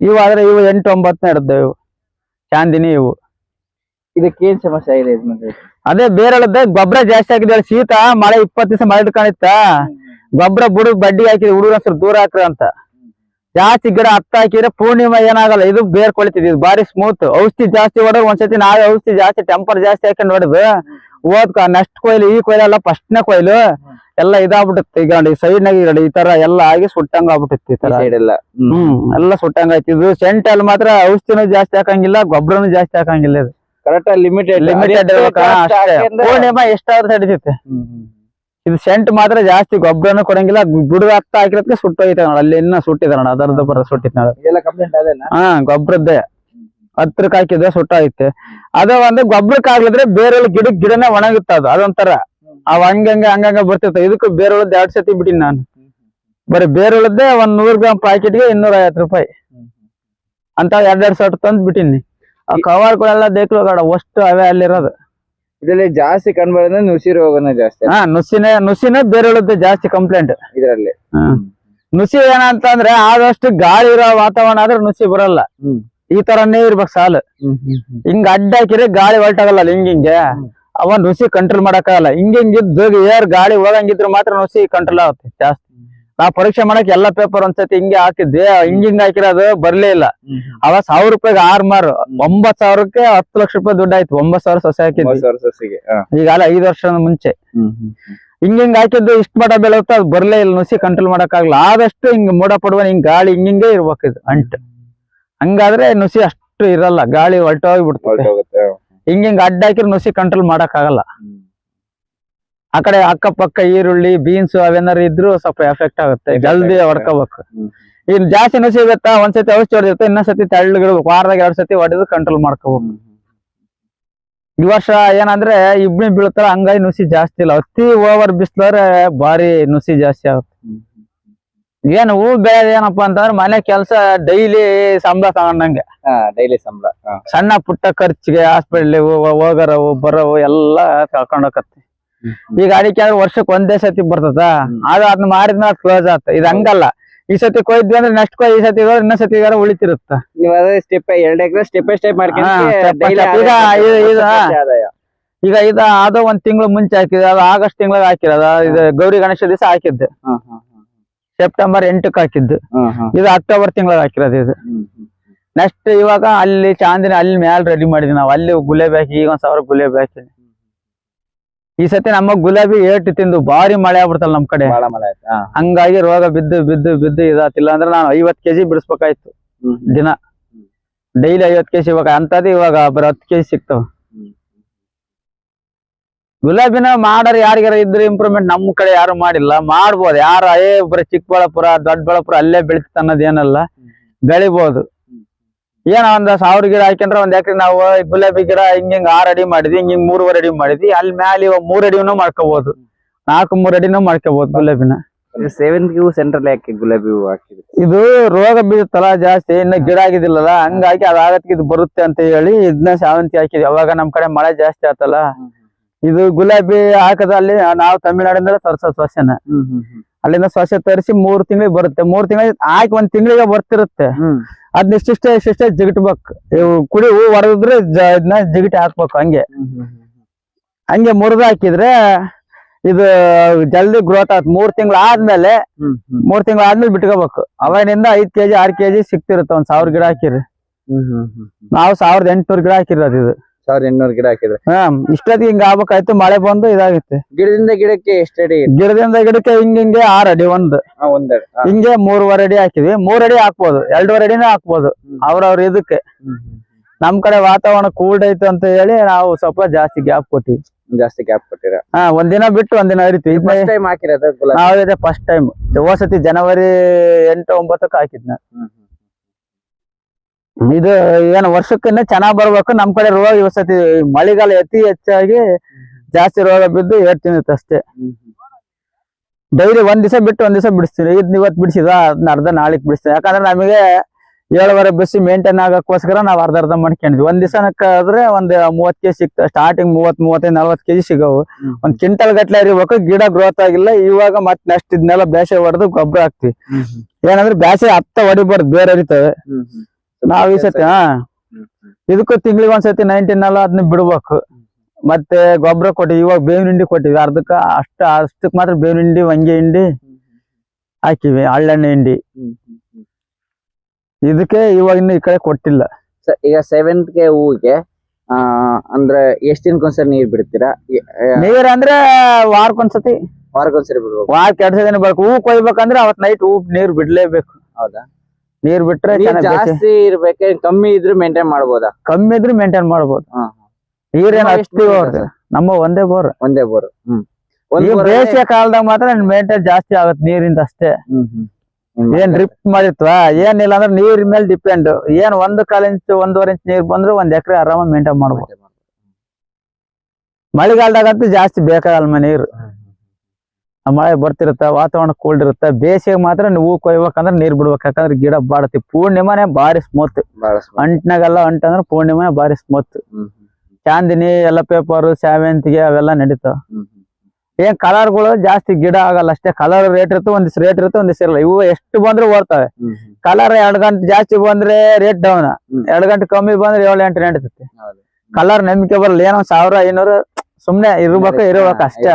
ಇವು ಆದ್ರೆ ಇವು ಎಂಟು ಒಂಬತ್ತು ನಡೆದವು ಇವು. ಚಾಂದಿನಿ ಇವು. ಇದಕ್ಕೆ ಏನ್ ಸಮಸ್ಯೆ ಆಗಿದೆ ಅದೇ ಬೇರೆ ಗೊಬ್ಬರ ಜಾಸ್ತಿ ಆಗಿದೆ ಶೀತ ಮಳೆ ಇಪ್ಪತ್ತು ದಿವಸ ಮಳೆ ಕಾಣಿತ್ತ ಗೊಬ್ಬರ ಬುಡ ಬಡ್ಡಿ ಹಾಕಿದ್ರೆ ಹುಡುಗರ ದೂರ ಹಾಕ್ರ ಅಂತ. ಜಾಸ್ತಿ ಗಿಡ ಹತ್ತ ಹಾಕಿದ್ರೆ ಪೂರ್ಣಿಮಾ ಏನಾಗಲ್ಲ ಇದು ಬೇರ್ ಕೊಳಿತಿದ್ ಇದು ಬಾರಿ ಸ್ಮೂತ್ ಔಷಧಿ ಜಾಸ್ತಿ ಹೊಡೆದ್ ಒಂದ್ಸತಿ ನಾವೇ ಔಷಧಿ ಜಾಸ್ತಿ ಟೆಂಪರ್ ಜಾಸ್ತಿ ಹಾಕೊಂಡು ಹೊಡೆದು ಓದ್ಕ ನೆಕ್ಸ್ಟ್ ಕೊಯ್ಲು ಈ ಕೊಯ್ಲು ಅಲ್ಲ ಫಸ್ಟ್ನೇ ಕೊಯ್ಲು. ಎಲ್ಲ ಇದಾಗ್ಬಿಡುತ್ತೆ ಈಗ ಈ ಸೈಡ್ ನಾಗ ಈ ತರ ಎಲ್ಲ ಆಗಿ ಸುಟ್ಟಂಗ ಆಗ್ಬಿಟ್ಟಿತ್ತು ಈ ತರ. ಸೈಡ್ ಎಲ್ಲ. ಹ್ಮ್. ಎಲ್ಲ ಸುಟ್ಟಂಗ ಆಯ್ತು. ಇದು ಸೆಂಟ್ ಅಲ್ಲಿ ಮಾತ್ರ ಔಷಧಿನೂ ಜಾಸ್ತಿ ಹಾಕಂಗಿಲ್ಲ ಗೊಬ್ಬರನು ಜಾಸ್ತಿ ಹಾಕಂಗಿಲ್ಲ ಇದು. ಕರೆಕ್ಟ್ ಲಿಮಿಟೆಡ್ ಲಿಮಿಟೆಡ್ ಪೂರ್ಣಿಮಾ ಎಷ್ಟಾದ್ರೂ ತಡಿತೈತೆ ಇದು ಸೆಂಟ್ ಮಾತ್ರ ಜಾಸ್ತಿ ಗೊಬ್ಬರನು ಕೊಡಂಗಿಲ್ಲ ಬುಡದ ಹತ್ತ ಹಾಕಿರೋದಕ್ಕೆ ಸುಟ್ಟೋಯ್ತೆ ನೋಡ. ಅಲ್ಲಿ ಇನ್ನ ಸುಟ್ಟಿದೆ ನೋಡ ಅದರದ ಬರ ಸುಟ್ಟಿತ್ ನೋಡ. ಹಾ ಗೊಬ್ಬರದ್ದೇ ಹತ್ರಕ್ ಹಾಕಿದ್ರೆ ಸುಟ್ಟೋಯ್ತೆ. ಅದು ಒಂದು ಗೊಬ್ಬರಕ್ಕೆ ಆಗ್ಲಿದ್ರೆ ಬೇರೆ ಗಿಡ ಗಿಡನೇ ಒಣಗುತ್ತ ಅದು ಅದೊಂಥರ. ಅವ್ ಹಂಗಂಗ ಹಂಗಂಗ ಬರ್ತಿರ್ತ ಇದಕ್ಕೆ ಬೇರೆ ಎರಡ್ ಸತಿ ಬಿಟ್ಟಿನಿ ನಾನು. ಬರೀ ಬೇರೆ ಒಂದ್ ನೂರ್ ಗ್ರಾಮ್ ಪ್ಯಾಕೆಟ್ಗೆ ಇನ್ನೂರ ಐವತ್ತು ರೂಪಾಯಿ. ಅಂತ ಎರಡ್ ಎರಡ್ ಸಾವಿರ ತಂದ್ ಬಿಟ್ಟಿನಿ. ಆ ಕವರ್ಗಳೆಲ್ಲ ದೇಕ್ಲು ಬೇಡ ಅಷ್ಟು ಅವೇ ಅಲ್ಲಿರೋದು. ಇದರಲ್ಲಿ ಜಾಸ್ತಿ ಕಂಡುಬರೋದ್ರೆ ನುಸಿ ರೋಗನ ಜಾಸ್ತಿ. ಹಾ ನುಸಿನೇ ನುಸಿನೇ ಬೇರೆ ಜಾಸ್ತಿ ಕಂಪ್ಲೇಂಟ್ ಇದರಲ್ಲಿ. ನುಸಿ ಏನಂತಂದ್ರೆ ಆದಷ್ಟು ಗಾಳಿ ಇರೋ ವಾತಾವರಣ ಆದ್ರೆ ನುಸಿ ಬರಲ್ಲ. ಈ ತರನೇ ಇರ್ಬೇಕು ಸಾಲು. ಹಿಂಗ್ ಅಡ್ಡ ಹಾಕಿದ್ರೆ ಗಾಳಿ ಹೊರಟಾಗಲ್ಲ ಹಿಂಗ್. ಹಿಂಗೆ ಅವ ನುಸಿ ಕಂಟ್ರೋಲ್ ಮಾಡಕ್ಕಾಗಲ್ಲ. ಹಿಂಗ್ ಹಿಂಗಿದ್ದು ಏರ್ ಗಾಳಿ ಹೋಗಂಗಿದ್ರು ಮಾತ್ರ ನುಸಿ ಕಂಟ್ರೋಲ್ ಆಗುತ್ತೆ ಜಾಸ್ತಿ. ನಾ ಪರೀಕ್ಷೆ ಮಾಡಕ್ ಎಲ್ಲಾ ಪೇಪರ್ ಒಂದ್ಸತಿ ಹಿಂಗೆ ಹಾಕಿದ್ದೆ. ಹಿಂಗಿಂಗ್ ಹಾಕಿರ ಹಾಕಿರೋದು ಬರ್ಲೇ ಇಲ್ಲ. ಅವ ಸಾವಿರ ರೂಪಾಯಿಗೆ ಆರ್ ಮಾರು. ಒಂಬತ್ ಸಾವಿರಕ್ಕೆ ಹತ್ತು ಲಕ್ಷ ರೂಪಾಯಿ ದುಡ್ಡು ಆಯ್ತು. ಒಂಬತ್ ಸಾವಿರ ಸೊಸೆ ಹಾಕಿದ್ವಿ. ಸಾವಿರ ಸಸಿಗೆ ಹಾ. ಈಗ ಅಲ್ಲ ಐದು ವರ್ಷದ ಮುಂಚೆ. ಹಿಂಗ ಹಿಂಗ್ ಹಾಕಿದ್ದು ಇಷ್ಟ ಮಠ ಬೆಳೆಯುತ್ತೆ ಅದು ಬರ್ಲೇ ಇಲ್ಲ. ನುಸಿ ಕಂಟ್ರೋಲ್ ಮಾಡಕ್ಕಾಗಲ್ಲ. ಆದಷ್ಟು ಹಿಂಗ ಮೋಡ ಪಡುವ ಹಿಂಗ್ ಗಾಳಿ ಹಿಂಗ ಹಿಂಗೆ ಇರ್ಬೇಕು ಇದು ಅಂಟ್ ಹಂಗಾದ್ರೆ ನುಸಿ ಅಷ್ಟು ಇರಲ್ಲ. ಗಾಳಿ ಹೊಲ್ಟೋಗಿ ಬಿಡ್ತಾರೆ ಹಿಂಗ ಹಿಂಗ್ ಹಿಂಗ್ ಅಡ್ಡ ಹಾಕಿದ್ರೆ ನುಸಿ ಕಂಟ್ರೋಲ್ ಮಾಡಕ್ಕಾಗಲ್ಲ. ಹ್ಮ್. ಆ ಕಡೆ ಅಕ್ಕಪಕ್ಕ ಈರುಳ್ಳಿ ಬೀನ್ಸ್ ಅವೆನಾರು ಇದ್ರು ಸ್ವಲ್ಪ ಎಫೆಕ್ಟ್ ಆಗುತ್ತೆ. ಜಲ್ದಿ. ಹೊಡ್ಕೋಬೇಕು. ಇನ್ ಜಾಸ್ತಿ ನುಸಿ ಇರುತ್ತಾ? ಒಂದ್ಸತಿ ಔಷಧಿ ಹೊಡೆದಿರುತ್ತೆ? ಇನ್ನೊಂದ್ಸತಿ ತೆಳ್ಳಗಿಡ್ಬೇಕು. ವಾರದಾಗ ಎರಡ್ ಸತಿ ಹೊಡೆದು ಕಂಟ್ರೋಲ್ ಮಾಡ್ಕೋಬೇಕು. ಈ ವರ್ಷ ಏನಂದ್ರೆ ಇಬ್ನಿ ಬೀಳ್ತಾರ ಹಂಗಾಗಿ ನುಸಿ ಜಾಸ್ತಿ ಇಲ್ಲ. ಅತಿ ಓವರ್ ಬಿಸ್ಲಾರೆ ಬಾರಿ ನುಸಿ ಜಾಸ್ತಿ ಆಗುತ್ತೆ. ಏನ್ ಹೂ ಬೆಳೆದ ಏನಪ್ಪಾ ಅಂತಂದ್ರೆ ಮನೆ ಕೆಲಸ ಡೈಲಿ ಸಂಬಳ ತಗೊಂಡಂಗೆ. ಡೈಲಿ ಸಂಬಳ. ಸಣ್ಣ ಪುಟ್ಟ ಖರ್ಚಿಗೆ ಹಾಸ್ಪಿಟ್ಲ್ ಹೋಗರವು ಬರೋವು ಎಲ್ಲ ಕಳ್ಕೊಂಡ್ ಹೋಗತ್ತೆ ಈಗ ಅಡಿಕೆ ಆದ್ರೆ ವರ್ಷಕ್ಕೆ ಒಂದೇ ಸತಿ ಬರ್ತದ? ಅದು ಅದನ್ನ ಮಾರಿದ್ಮೇಲೆ ಕ್ಲೋಸ್ ಆತ. ಇದು ಹಂಗಲ್ಲ. ಈ ಸತಿ ಕೊಯ್ದ್ವಿ ಅಂದ್ರೆ ನೆಕ್ಸ್ಟ್ ಕೊಯ್ ಈ ಸತಿ ಇನ್ನೊಂದ್ ಸತಿ ಉಳಿತಿರುತ್ತ. ನೀವು ಅದೇ ಸ್ಟೆಪ್ ಎರಡ್ ಎಕರೆ ಸ್ಟೆಪ್ ಸ್ಟೆಪ್ ಮಾಡ್ಕೊಂಡು. ಈಗ ಇದು- ಇದು- ಈಗ ಇದ ಅದು ಒಂದ್ ತಿಂಗಳು ಮುಂಚೆ ಹಾಕಿದೆ ಅದು ಆಗಸ್ಟ್ ತಿಂಗಳಿಗೆ ಹಾಕಿರೋದ. ಇದು ಗೌರಿ ಗಣೇಶ ದಿವಸ ಹಾಕಿದ್ದೆ. ಸೆಪ್ಟೆಂಬರ್ ಎಂಟಕ್ಕೆ ಹಾಕಿದ್ದು. ಇದು ಅಕ್ಟೋಬರ್ ತಿಂಗಳ ಹಾಕಿರೋದು ಇದು. ನೆಕ್ಸ್ಟ್ ಇವಾಗ ಅಲ್ಲಿ ಚಾಂದಿನ ಅಲ್ಲಿ ಮ್ಯಾಲ್ ರೆಡಿ ಮಾಡಿದ್ವಿ ನಾವು. ಅಲ್ಲಿ ಗುಲೇಬಿ ಹಾಕಿ ಈಗ ಒಂದ್ ಸಾವಿರ ಗುಲೇಬಿ ಹಾಕಿ. ಈ ಸತಿ ನಮ್ಮ ಗುಲಾಬಿ ಏಟ್ ತಿಂದು ಭಾರಿ ಮಳೆ ಆಗ್ಬಿಡ್ತಲ್ಲ ನಮ್ ಕಡೆ. ಮಳೆ ಆಯ್ತು? ಹಂಗಾಗಿ ರೋಗ ಬಿದ್ದು ಬಿದ್ದು ಬಿದ್ದು ಇದಾತಿಲ್ಲ ಅಂದ್ರೆ ನಾನು ಐವತ್ ಕೆಜಿ ಬಿಡಿಸ್ಬೇಕಾಯ್ತು. ದಿನ. ಡೈಲಿ ಐವತ್ ಕೆಜಿ ಇವಾಗ ಅಂತದ್ ಇವಾಗ ಬರ ಹತ್ತು ಕೆಜಿ ಸಿಗ್ತಾವ. ಗುಲಾಬಿನ ಮಾಡೋರು ಯಾರಿಗಾರ ಇದ್ರೆ ಇಂಪ್ರೂವ್ಮೆಂಟ್ ನಮ್ ಕಡೆ ಯಾರು ಮಾಡಿಲ್ಲ. ಮಾಡ್ಬೋದು. ಯಾರ ಏ ಬರೀ ಚಿಕ್ಕಬಳ್ಳಾಪುರ ದೊಡ್ಡಬಳ್ಳಾಪುರ ಅಲ್ಲೇ ಬೆಳಿತೈತೆ ಅನ್ನೋದೇನಲ್ಲ ಬೆಳಿಬಹುದು ಏನ ಒಂದ್ ಸಾವಿರ ಗಿಡ ಹಾಕೊಂಡ್ರೆ ಒಂದ್ ಎಕರೆ ನಾವು ಗುಲಾಬಿ ಗಿಡ ಹಿಂಗ್ ಹಿಂಗ್ ಆರ್ ಅಡಿ ಮಾಡಿದ್ವಿ ಹಿಂಗ್ ಹಿಂಗ್ ಮೂರುವರೆ ಅಡಿ ಮಾಡಿದ್ವಿ. ಅಲ್ಲಿ ಮ್ಯಾಲ ಇವಾಗ ಮೂರ್ ಅಡಿನೂ ಮಾಡ್ಕೋಬಹುದು ನಾಲ್ಕು ಮೂರ್ ಅಡಿನೂ ಮಾಡ್ಕೋಬಹುದು ಗುಲಾಬಿನ. ಇದು ಸೇವಂತಿಗೆ ಹೂ ಸೆಂಟ್ರಲ್ ಯಾಕೆ ಗುಲಾಬಿ ಹೂ ಇದು ರೋಗ ಬೀಳುತ್ತಲ್ಲ ಜಾಸ್ತಿ ಇನ್ನು ಗಿಡ ಆಗಿದಿಲ್ಲಲ್ಲ ಹಂಗಾಗಿ ಅದಾಗತ್ಗೆ ಇದು ಬರುತ್ತೆ ಅಂತ ಹೇಳಿ ಇದನ್ನ ಸಾವಂತಿ ಹಾಕಿದ್ವಿ. ಅವಾಗ ನಮ್ ಕಡೆ ಮಳೆ ಜಾಸ್ತಿ ಆತಲ್ಲ. ಇದು ಗುಲಾಬಿ ಹಾಕದಲ್ಲಿ ನಾವು ತಮಿಳ್ನಾಡಿಂದ ತರ್ಸೋದ್ ಸಸ್ಯನ. ಅಲ್ಲಿಂದ ಸಸ್ಯ ತರಿಸಿ ಮೂರ್ ತಿಂಗಳಿಗೆ ಬರುತ್ತೆ. ಮೂರ್ ತಿಂಗಳಿಗೆ ಹಾಕಿ ಒಂದ್ ತಿಂಗಳಿಗೆ ಬರ್ತಿರುತ್ತೆ. ಅದ್ ಅದ್ನ ಇಷ್ಟಿಷ್ಟೇ ಇಷ್ಟಿಷ್ಟೇ ಜಿಗಿಟ್ಬೇಕು. ಇವು ಕುಡಿ ಹೂ ಹೊಡೆದ್ರೆ ಇದನ್ನ ಜಿಗಿಟಿ ಹಾಕ್ಬೇಕು ಹಂಗೆ. ಹಂಗೆ ಮುರಿದು ಹಾಕಿದ್ರೆ ಇದು ಜಲ್ದಿ ಗ್ರೋತ್ ಆತ್. ಮೂರ್ ತಿಂಗಳು ಆದ್ಮೇಲೆ ಮೂರ್ ತಿಂಗಳು ಆದ್ಮೇಲೆ ಬಿಟ್ಕೋಬೇಕು. ಅವಾಗಿನಿಂದ ಐದ್ ಕೆಜಿ ಆರ್ ಕೆಜಿ ಸಿಕ್ತಿರುತ್ತೆ ಒಂದ್ ಸಾವಿರ ಗಿಡ ಹಾಕಿರಿ. ನಾವು ಸಾವಿರದ ಎಂಟ್ನೂರ್ ಗಿಡ ಹಾಕಿರೋದು ಇದು. ಸಾವಿರದ ಎಂಟ್ನೂರು ಗಿಡ ಹಾಕಿದ್ರೆ. ಹಾ ಇಷ್ಟೊತ್ತಿಗೆ ಹಿಂಗ ಆಗ್ಬೇಕಾಯ್ತು ಮಳೆ ಬಂದು ಇದಾಗುತ್ತೆ. ಗಿಡದಿಂದ ಗಿಡಕ್ಕೆ ಎಷ್ಟಡಿ ಗಿಡದಿಂದ ಗಿಡಕ್ಕೆ ಹಿಂಗ ಹಿಂಗೆ ಆರ್ ಅಡಿ ಒಂದು. ಒಂದಡಿ ಹಾ. ಹಿಂಗೆ ಮೂರುವರೆ ಅಡಿ ಹಾಕಿದ್ವಿ. ಮೂರ್ ಅಡಿ ಹಾಕ್ಬೋದು ಎರಡೂವರೆ ಅಡಿನೇ ಹಾಕ್ಬೋದು. ಅವ್ರವ್ರ ಇದಕ್ಕೆ. ನಮ್ ಕಡೆ ವಾತಾವರಣ ಕೂಲ್ಡ್ ಐತೆ ಅಂತ ಹೇಳಿ ನಾವು ಸ್ವಲ್ಪ ಜಾಸ್ತಿ ಗ್ಯಾಪ್ ಕೊಟ್ಟಿವಿ ಜಾಸ್ತಿ ಗ್ಯಾಪ್ ಕೊಟ್ಟಿರ? ಹಾ ಒಂದಿನ ಬಿಟ್ಟು ಒಂದಿನ ಹರಿತೀವಿ. ಫಸ್ಟ್ ಟೈಮ್ ಹಾಕಿರೋದು ನಾವು ಫಸ್ಟ್ ಟೈಮ್ ಹೋಸತಿ ಜನವರಿ ಎಂಟು ಒಂಬತ್ತಕ್ಕೆ ಹಾಕಿದ್ನ. ಇದು ಏನು ವರ್ಷಕ್ಕಿನ್ನ ಚೆನ್ನಾಗ್ ಬರ್ಬೇಕು. ನಮ್ ಕಡೆ ರೋಗ ಈ ಸತಿ ಮಳೆಗಾಲ ಅತಿ ಹೆಚ್ಚಾಗಿ ಜಾಸ್ತಿ ರೋಗ ಬಿದ್ದು ತಿನ್ನುತ್ತೆ ಅಷ್ಟೇ. ಡೈಲಿ ಒಂದ್ ದಿವಸ ಬಿಟ್ಟು ಒಂದ್ ದಿವಸ ಬಿಡಿಸ್ತೀನಿ. ಇದ್ ಇವತ್ತು ಬಿಡಿಸಿದ ಅದನ್ನ ಅರ್ಧ ನಾಳೆಗ್ ಬಿಡಿಸ್ತೀನಿ. ಯಾಕಂದ್ರೆ ನಮಗೆ ಏಳುವರೆ ಬಿಸಿ ಮೇಂಟೈನ್ ಆಗಕ್ಕೋಸ್ಕರ ನಾವ್ ಅರ್ಧ ಅರ್ಧ ಮಾಡ್ಕೊಂಡಿದ್ವಿ. ಒಂದ್ ದಿವಸಕ್ಕಾದ್ರೆ ಒಂದ್ ಮೂವತ್ ಕೆಜಿ ಸಿಕ್ತ. ಸ್ಟಾರ್ಟಿಂಗ್ ಮೂವತ್ ಮೂವತ್ತೈದು ನಲ್ವತ್ ಕೆಜಿ ಸಿಗವು. ಒಂದ್ ಕ್ವಿಂಟಲ್ ಗಟ್ಲೆ ಇರ್ಬೇಕು ಗಿಡ ಗ್ರೋತ್ ಆಗಿಲ್ಲ. ಇವಾಗ ಮತ್ ನೆಕ್ಸ್ಟ್ ಇದನ್ನೆಲ್ಲ ಬೇಸೆ ಹೊಡೆದು ಗೊಬ್ಬರ ಹಾಕ್ತಿವಿ. ಏನಂದ್ರೆ ಬೇಸೆ ಹತ್ತ ಹೊಡಿಬಾರ್ದು. ಬೇರೆ ಹರಿತವೆ. ನಾವ್ ಈ ಸತಿ ಹಾ. ಇದಕ್ಕೂ ತಿಂಗಳಿಗೆ ಒಂದ್ಸತಿ ನೈನ್ಟೀನ್ ಅಲ್ಲ ಅದನ್ನ ಬಿಡ್ಬೇಕು. ಮತ್ತೆ ಗೊಬ್ಬರ ಕೊಟ್ಟಿವಿ ಇವಾಗ ಬೇವಿನ ಹಿಂಡಿ ಕೊಟ್ಟಿವಿ. ಅರ್ಧಕ್ಕ ಅಷ್ಟ ಅಷ್ಟಕ್ ಮಾತ್ರ ಬೇವಿನ ಹಿಂಡಿ ವಂಗೆ ಹಿಂಡಿ ಹಾಕಿವಿ ಹಳ್ಳೆಣ್ಣೆ ಹಿಂಡಿ. ಇದಕ್ಕೆ ಇವಾಗ ಇನ್ನು ಈ ಕಡೆ ಕೊಟ್ಟಿಲ್ಲ. ಈಗ ಸೆವೆಂತ್ಗೆ ಹೂವಿಗೆ ಆ ಅಂದ್ರೆ ಎಷ್ಟ್ ದಿನಕ್ಕೊಂದ್ಸರಿ ನೀರ್ ಬಿಡ್ತೀರಾ? ನೀರ್ ಅಂದ್ರೆ ವಾರಕ್ಕೊಂದ್ಸತಿ. ವಾರಕ್ಕೊಂದ್ಸರಿ ಬಿಡ್ಬೇಕು. ವಾರಕ್ಕೆ ಎರಡ್ ದಿನ ಬರ್ಬೇಕು. ಹೂ ಕೊಯ್ಬೇಕಂದ್ರೆ ಅವತ್ ನೈಟ್ ಹೂ ನೀರ್ ಬಿಡ್ಲೇಬೇಕು. ಹೌದಾ? ನೀರ್ ಬಿಟ್ರೆ ಜಾಸ್ತಿ ಇರ್ಬೇಕೆ ಕಮ್ಮಿ ಇದ್ರೆ ಮೇಂಟೈನ್ ಮಾಡಬಹುದಾ ಕಮ್ಮಿ ಇದ್ರೆ ಮೇಂಟೈನ್ ಮಾಡಬಹುದು ನೀರ್ ನೀರೇನ್ ನಿಮ್ಮ ಒಂದೇ ಬೋರ್. ಒಂದೇ ಬೋರ್. ಹ್ಮ್. ಬೇಸಿಗೆ ಕಾಲದಾಗ ಮಾತ್ರ ಮೇಂಟೈನ್ ಜಾಸ್ತಿ ಆಗುತ್ತೆ ನೀರಿಂದ ಅಷ್ಟೇ. ಏನ್ ಡ್ರಿಪ್ ಮಾಡಿರ್ತೀವ? ಏನಿಲ್ಲ ಅಂದ್ರೆ ನೀರ್ ಮೇಲೆ ಡಿಪೆಂಡ್ ಏನ್ ಒಂದ್ ಕಾಲ ಇಂಚ್ ಒಂದೂವರೆ ಇಂಚ್ ನೀರ್ ಬಂದ್ರೆ ಒಂದ್ ಎಕರೆ ಆರಾಮ ಮೇಂಟೈನ್ ಮಾಡ್ಬೋದು. ಮಳೆಗಾಲದಾಗಂತೂ ಜಾಸ್ತಿ ಬೇಕಾಗಲ್ಮ ನೀರು. ಮಳೆ ಬರ್ತಿರುತ್ತೆ ವಾತಾವರಣ ಕೋಲ್ಡ್ ಇರುತ್ತೆ ಬೇಸಿಗೆ ಮಾತ್ರ ನೀವು ಕೊಯ್ಬೇಕಂದ್ರೆ ನೀರ್ ಬಿಡ್ಬೇಕು. ಯಾಕಂದ್ರೆ ಗಿಡ ಬಾಡತಿ ಪೂರ್ಣಿಮಾನೇ ಬಾರಿ ಸ್ಮೂತ್. ಅಂಟ್ನಾಗೆಲ್ಲ ಅಂಟಂದ್ರೆ ಪೂರ್ಣಿಮೆ ಬಾರಿ ಸ್ಮೂತ್ ಚಾಂದಿನಿ ಎಲ್ಲ ಪೇಪರ್ ಸೇವಂತಿಗೆ ಅವೆಲ್ಲ ನಡೀತಾವ ಏನ್ ಕಲರ್ಗಳು ಜಾಸ್ತಿ ಗಿಡ ಆಗಲ್ಲ ಅಷ್ಟೇ. ಕಲರ್ ರೇಟ್ ಇರುತ್ತೆ ಒಂದಿಷ್ಟು ರೇಟ್ ಇರುತ್ತೆ ಒಂದಿಷ್ಟು ಇರಲ್ಲ. ಇವು ಎಷ್ಟು ಬಂದ್ರೆ ಓಡ್ತಾವೆ. ಕಲರ್ ಎರಡ್ ಗಂಟೆ ಜಾಸ್ತಿ ಬಂದ್ರೆ ರೇಟ್ ಡೌನ್. ಎರಡ್ ಗಂಟೆ ಕಮ್ಮಿ ಬಂದ್ರೆ ಏಳು ಎಂಟು ನಡೀತೈತಿ. ಕಲರ್ ನಂಬಿಕೆ ಬರಲ್ಲ. ಏನೋ ಸಾವಿರ ಐನೂರು ಸುಮ್ನೆ ಇರ್ಬೇಕು ಇರ್ಬೇಕು ಅಷ್ಟೇ?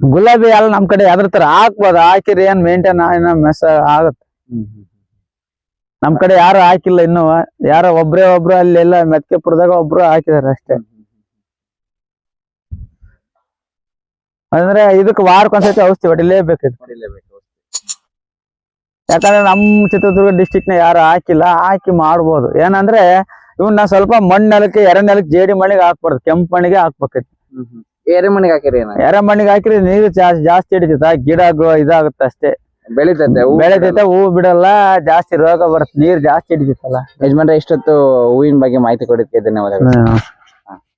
ಗುಲಾಬಿ ಎಲ್ಲ ನಮ್ ಕಡೆ ಅದ್ರ ತರ ಹಾಕ್ಬೋದು ಹಾಕಿರಿ ಏನ್ ಮೇಂಟೈನ್ ಏನೋ ಮೆಸ ಆಗತ್ತೆ. ನಮ್ ಕಡೆ ಯಾರು ಹಾಕಿಲ್ಲ ಇನ್ನು. ಯಾರೋ ಒಬ್ರೇ ಒಬ್ರು ಅಲ್ಲಿ ಎಲ್ಲ ಮೆತ್ಕೆಪುರದಾಗ ಒಬ್ರು ಹಾಕಿದಾರೆ ಅಷ್ಟೇ. ಅಂದ್ರೆ ಇದಕ್ ವಾರಕ್ಕೊಂದ್ಸತಿ ಔಷಧಿ ಹೊಡಿಲೇಬೇಕು. ಯಾಕಂದ್ರೆ ನಮ್ ಚಿತ್ರದುರ್ಗ ಡಿಸ್ಟಿಕ್ನ ಯಾರು ಹಾಕಿಲ್ಲ. ಹಾಕಿ ಮಾಡ್ಬೋದು. ಏನಂದ್ರೆ ಇವನ್ನ ಸ್ವಲ್ಪ ಮಣ್ಣೆಲಕ್ಕೆ ಎರೆ ನೆಲಕ್ಕೆ ಜೇಡಿ ಮಣ್ಣಿಗೆ ಹಾಕ್ಬಾರ್ದು. ಕೆಂಪು ಮಣ್ಣಿಗೆ ಹ್ಮ್. ಎರೆ ಮಣ್ಣಿಗೆ ಹಾಕಿರಿ ಏನ? ಎರೆ ಮಣ್ಣಿಗೆ ಹಾಕಿದ್ರೆ ನೀರು ಜಾಸ್ತಿ ಜಾಸ್ತಿ ಹಿಡಿತೈತ. ಗಿಡ ಇದಾಗುತ್ತೆ ಅಷ್ಟೇ. ಬೆಳಿತೈತೆ ಬೆಳಿತೈತೆ ಹೂ ಬಿಡಲ್ಲ ಜಾಸ್ತಿ ರೋಗ ಬರುತ್ತೆ ನೀರ್ ಜಾಸ್ತಿ ಹಿಡಿತೈತಲ್ಲ. ಯಜಮಾನ್ರೆ ಇಷ್ಟೊತ್ತು ಹೂವಿನ ಬಗ್ಗೆ ಮಾಹಿತಿ ಕೊಡೋದಕ್ಕೆ ಧನ್ಯವಾದಗಳು.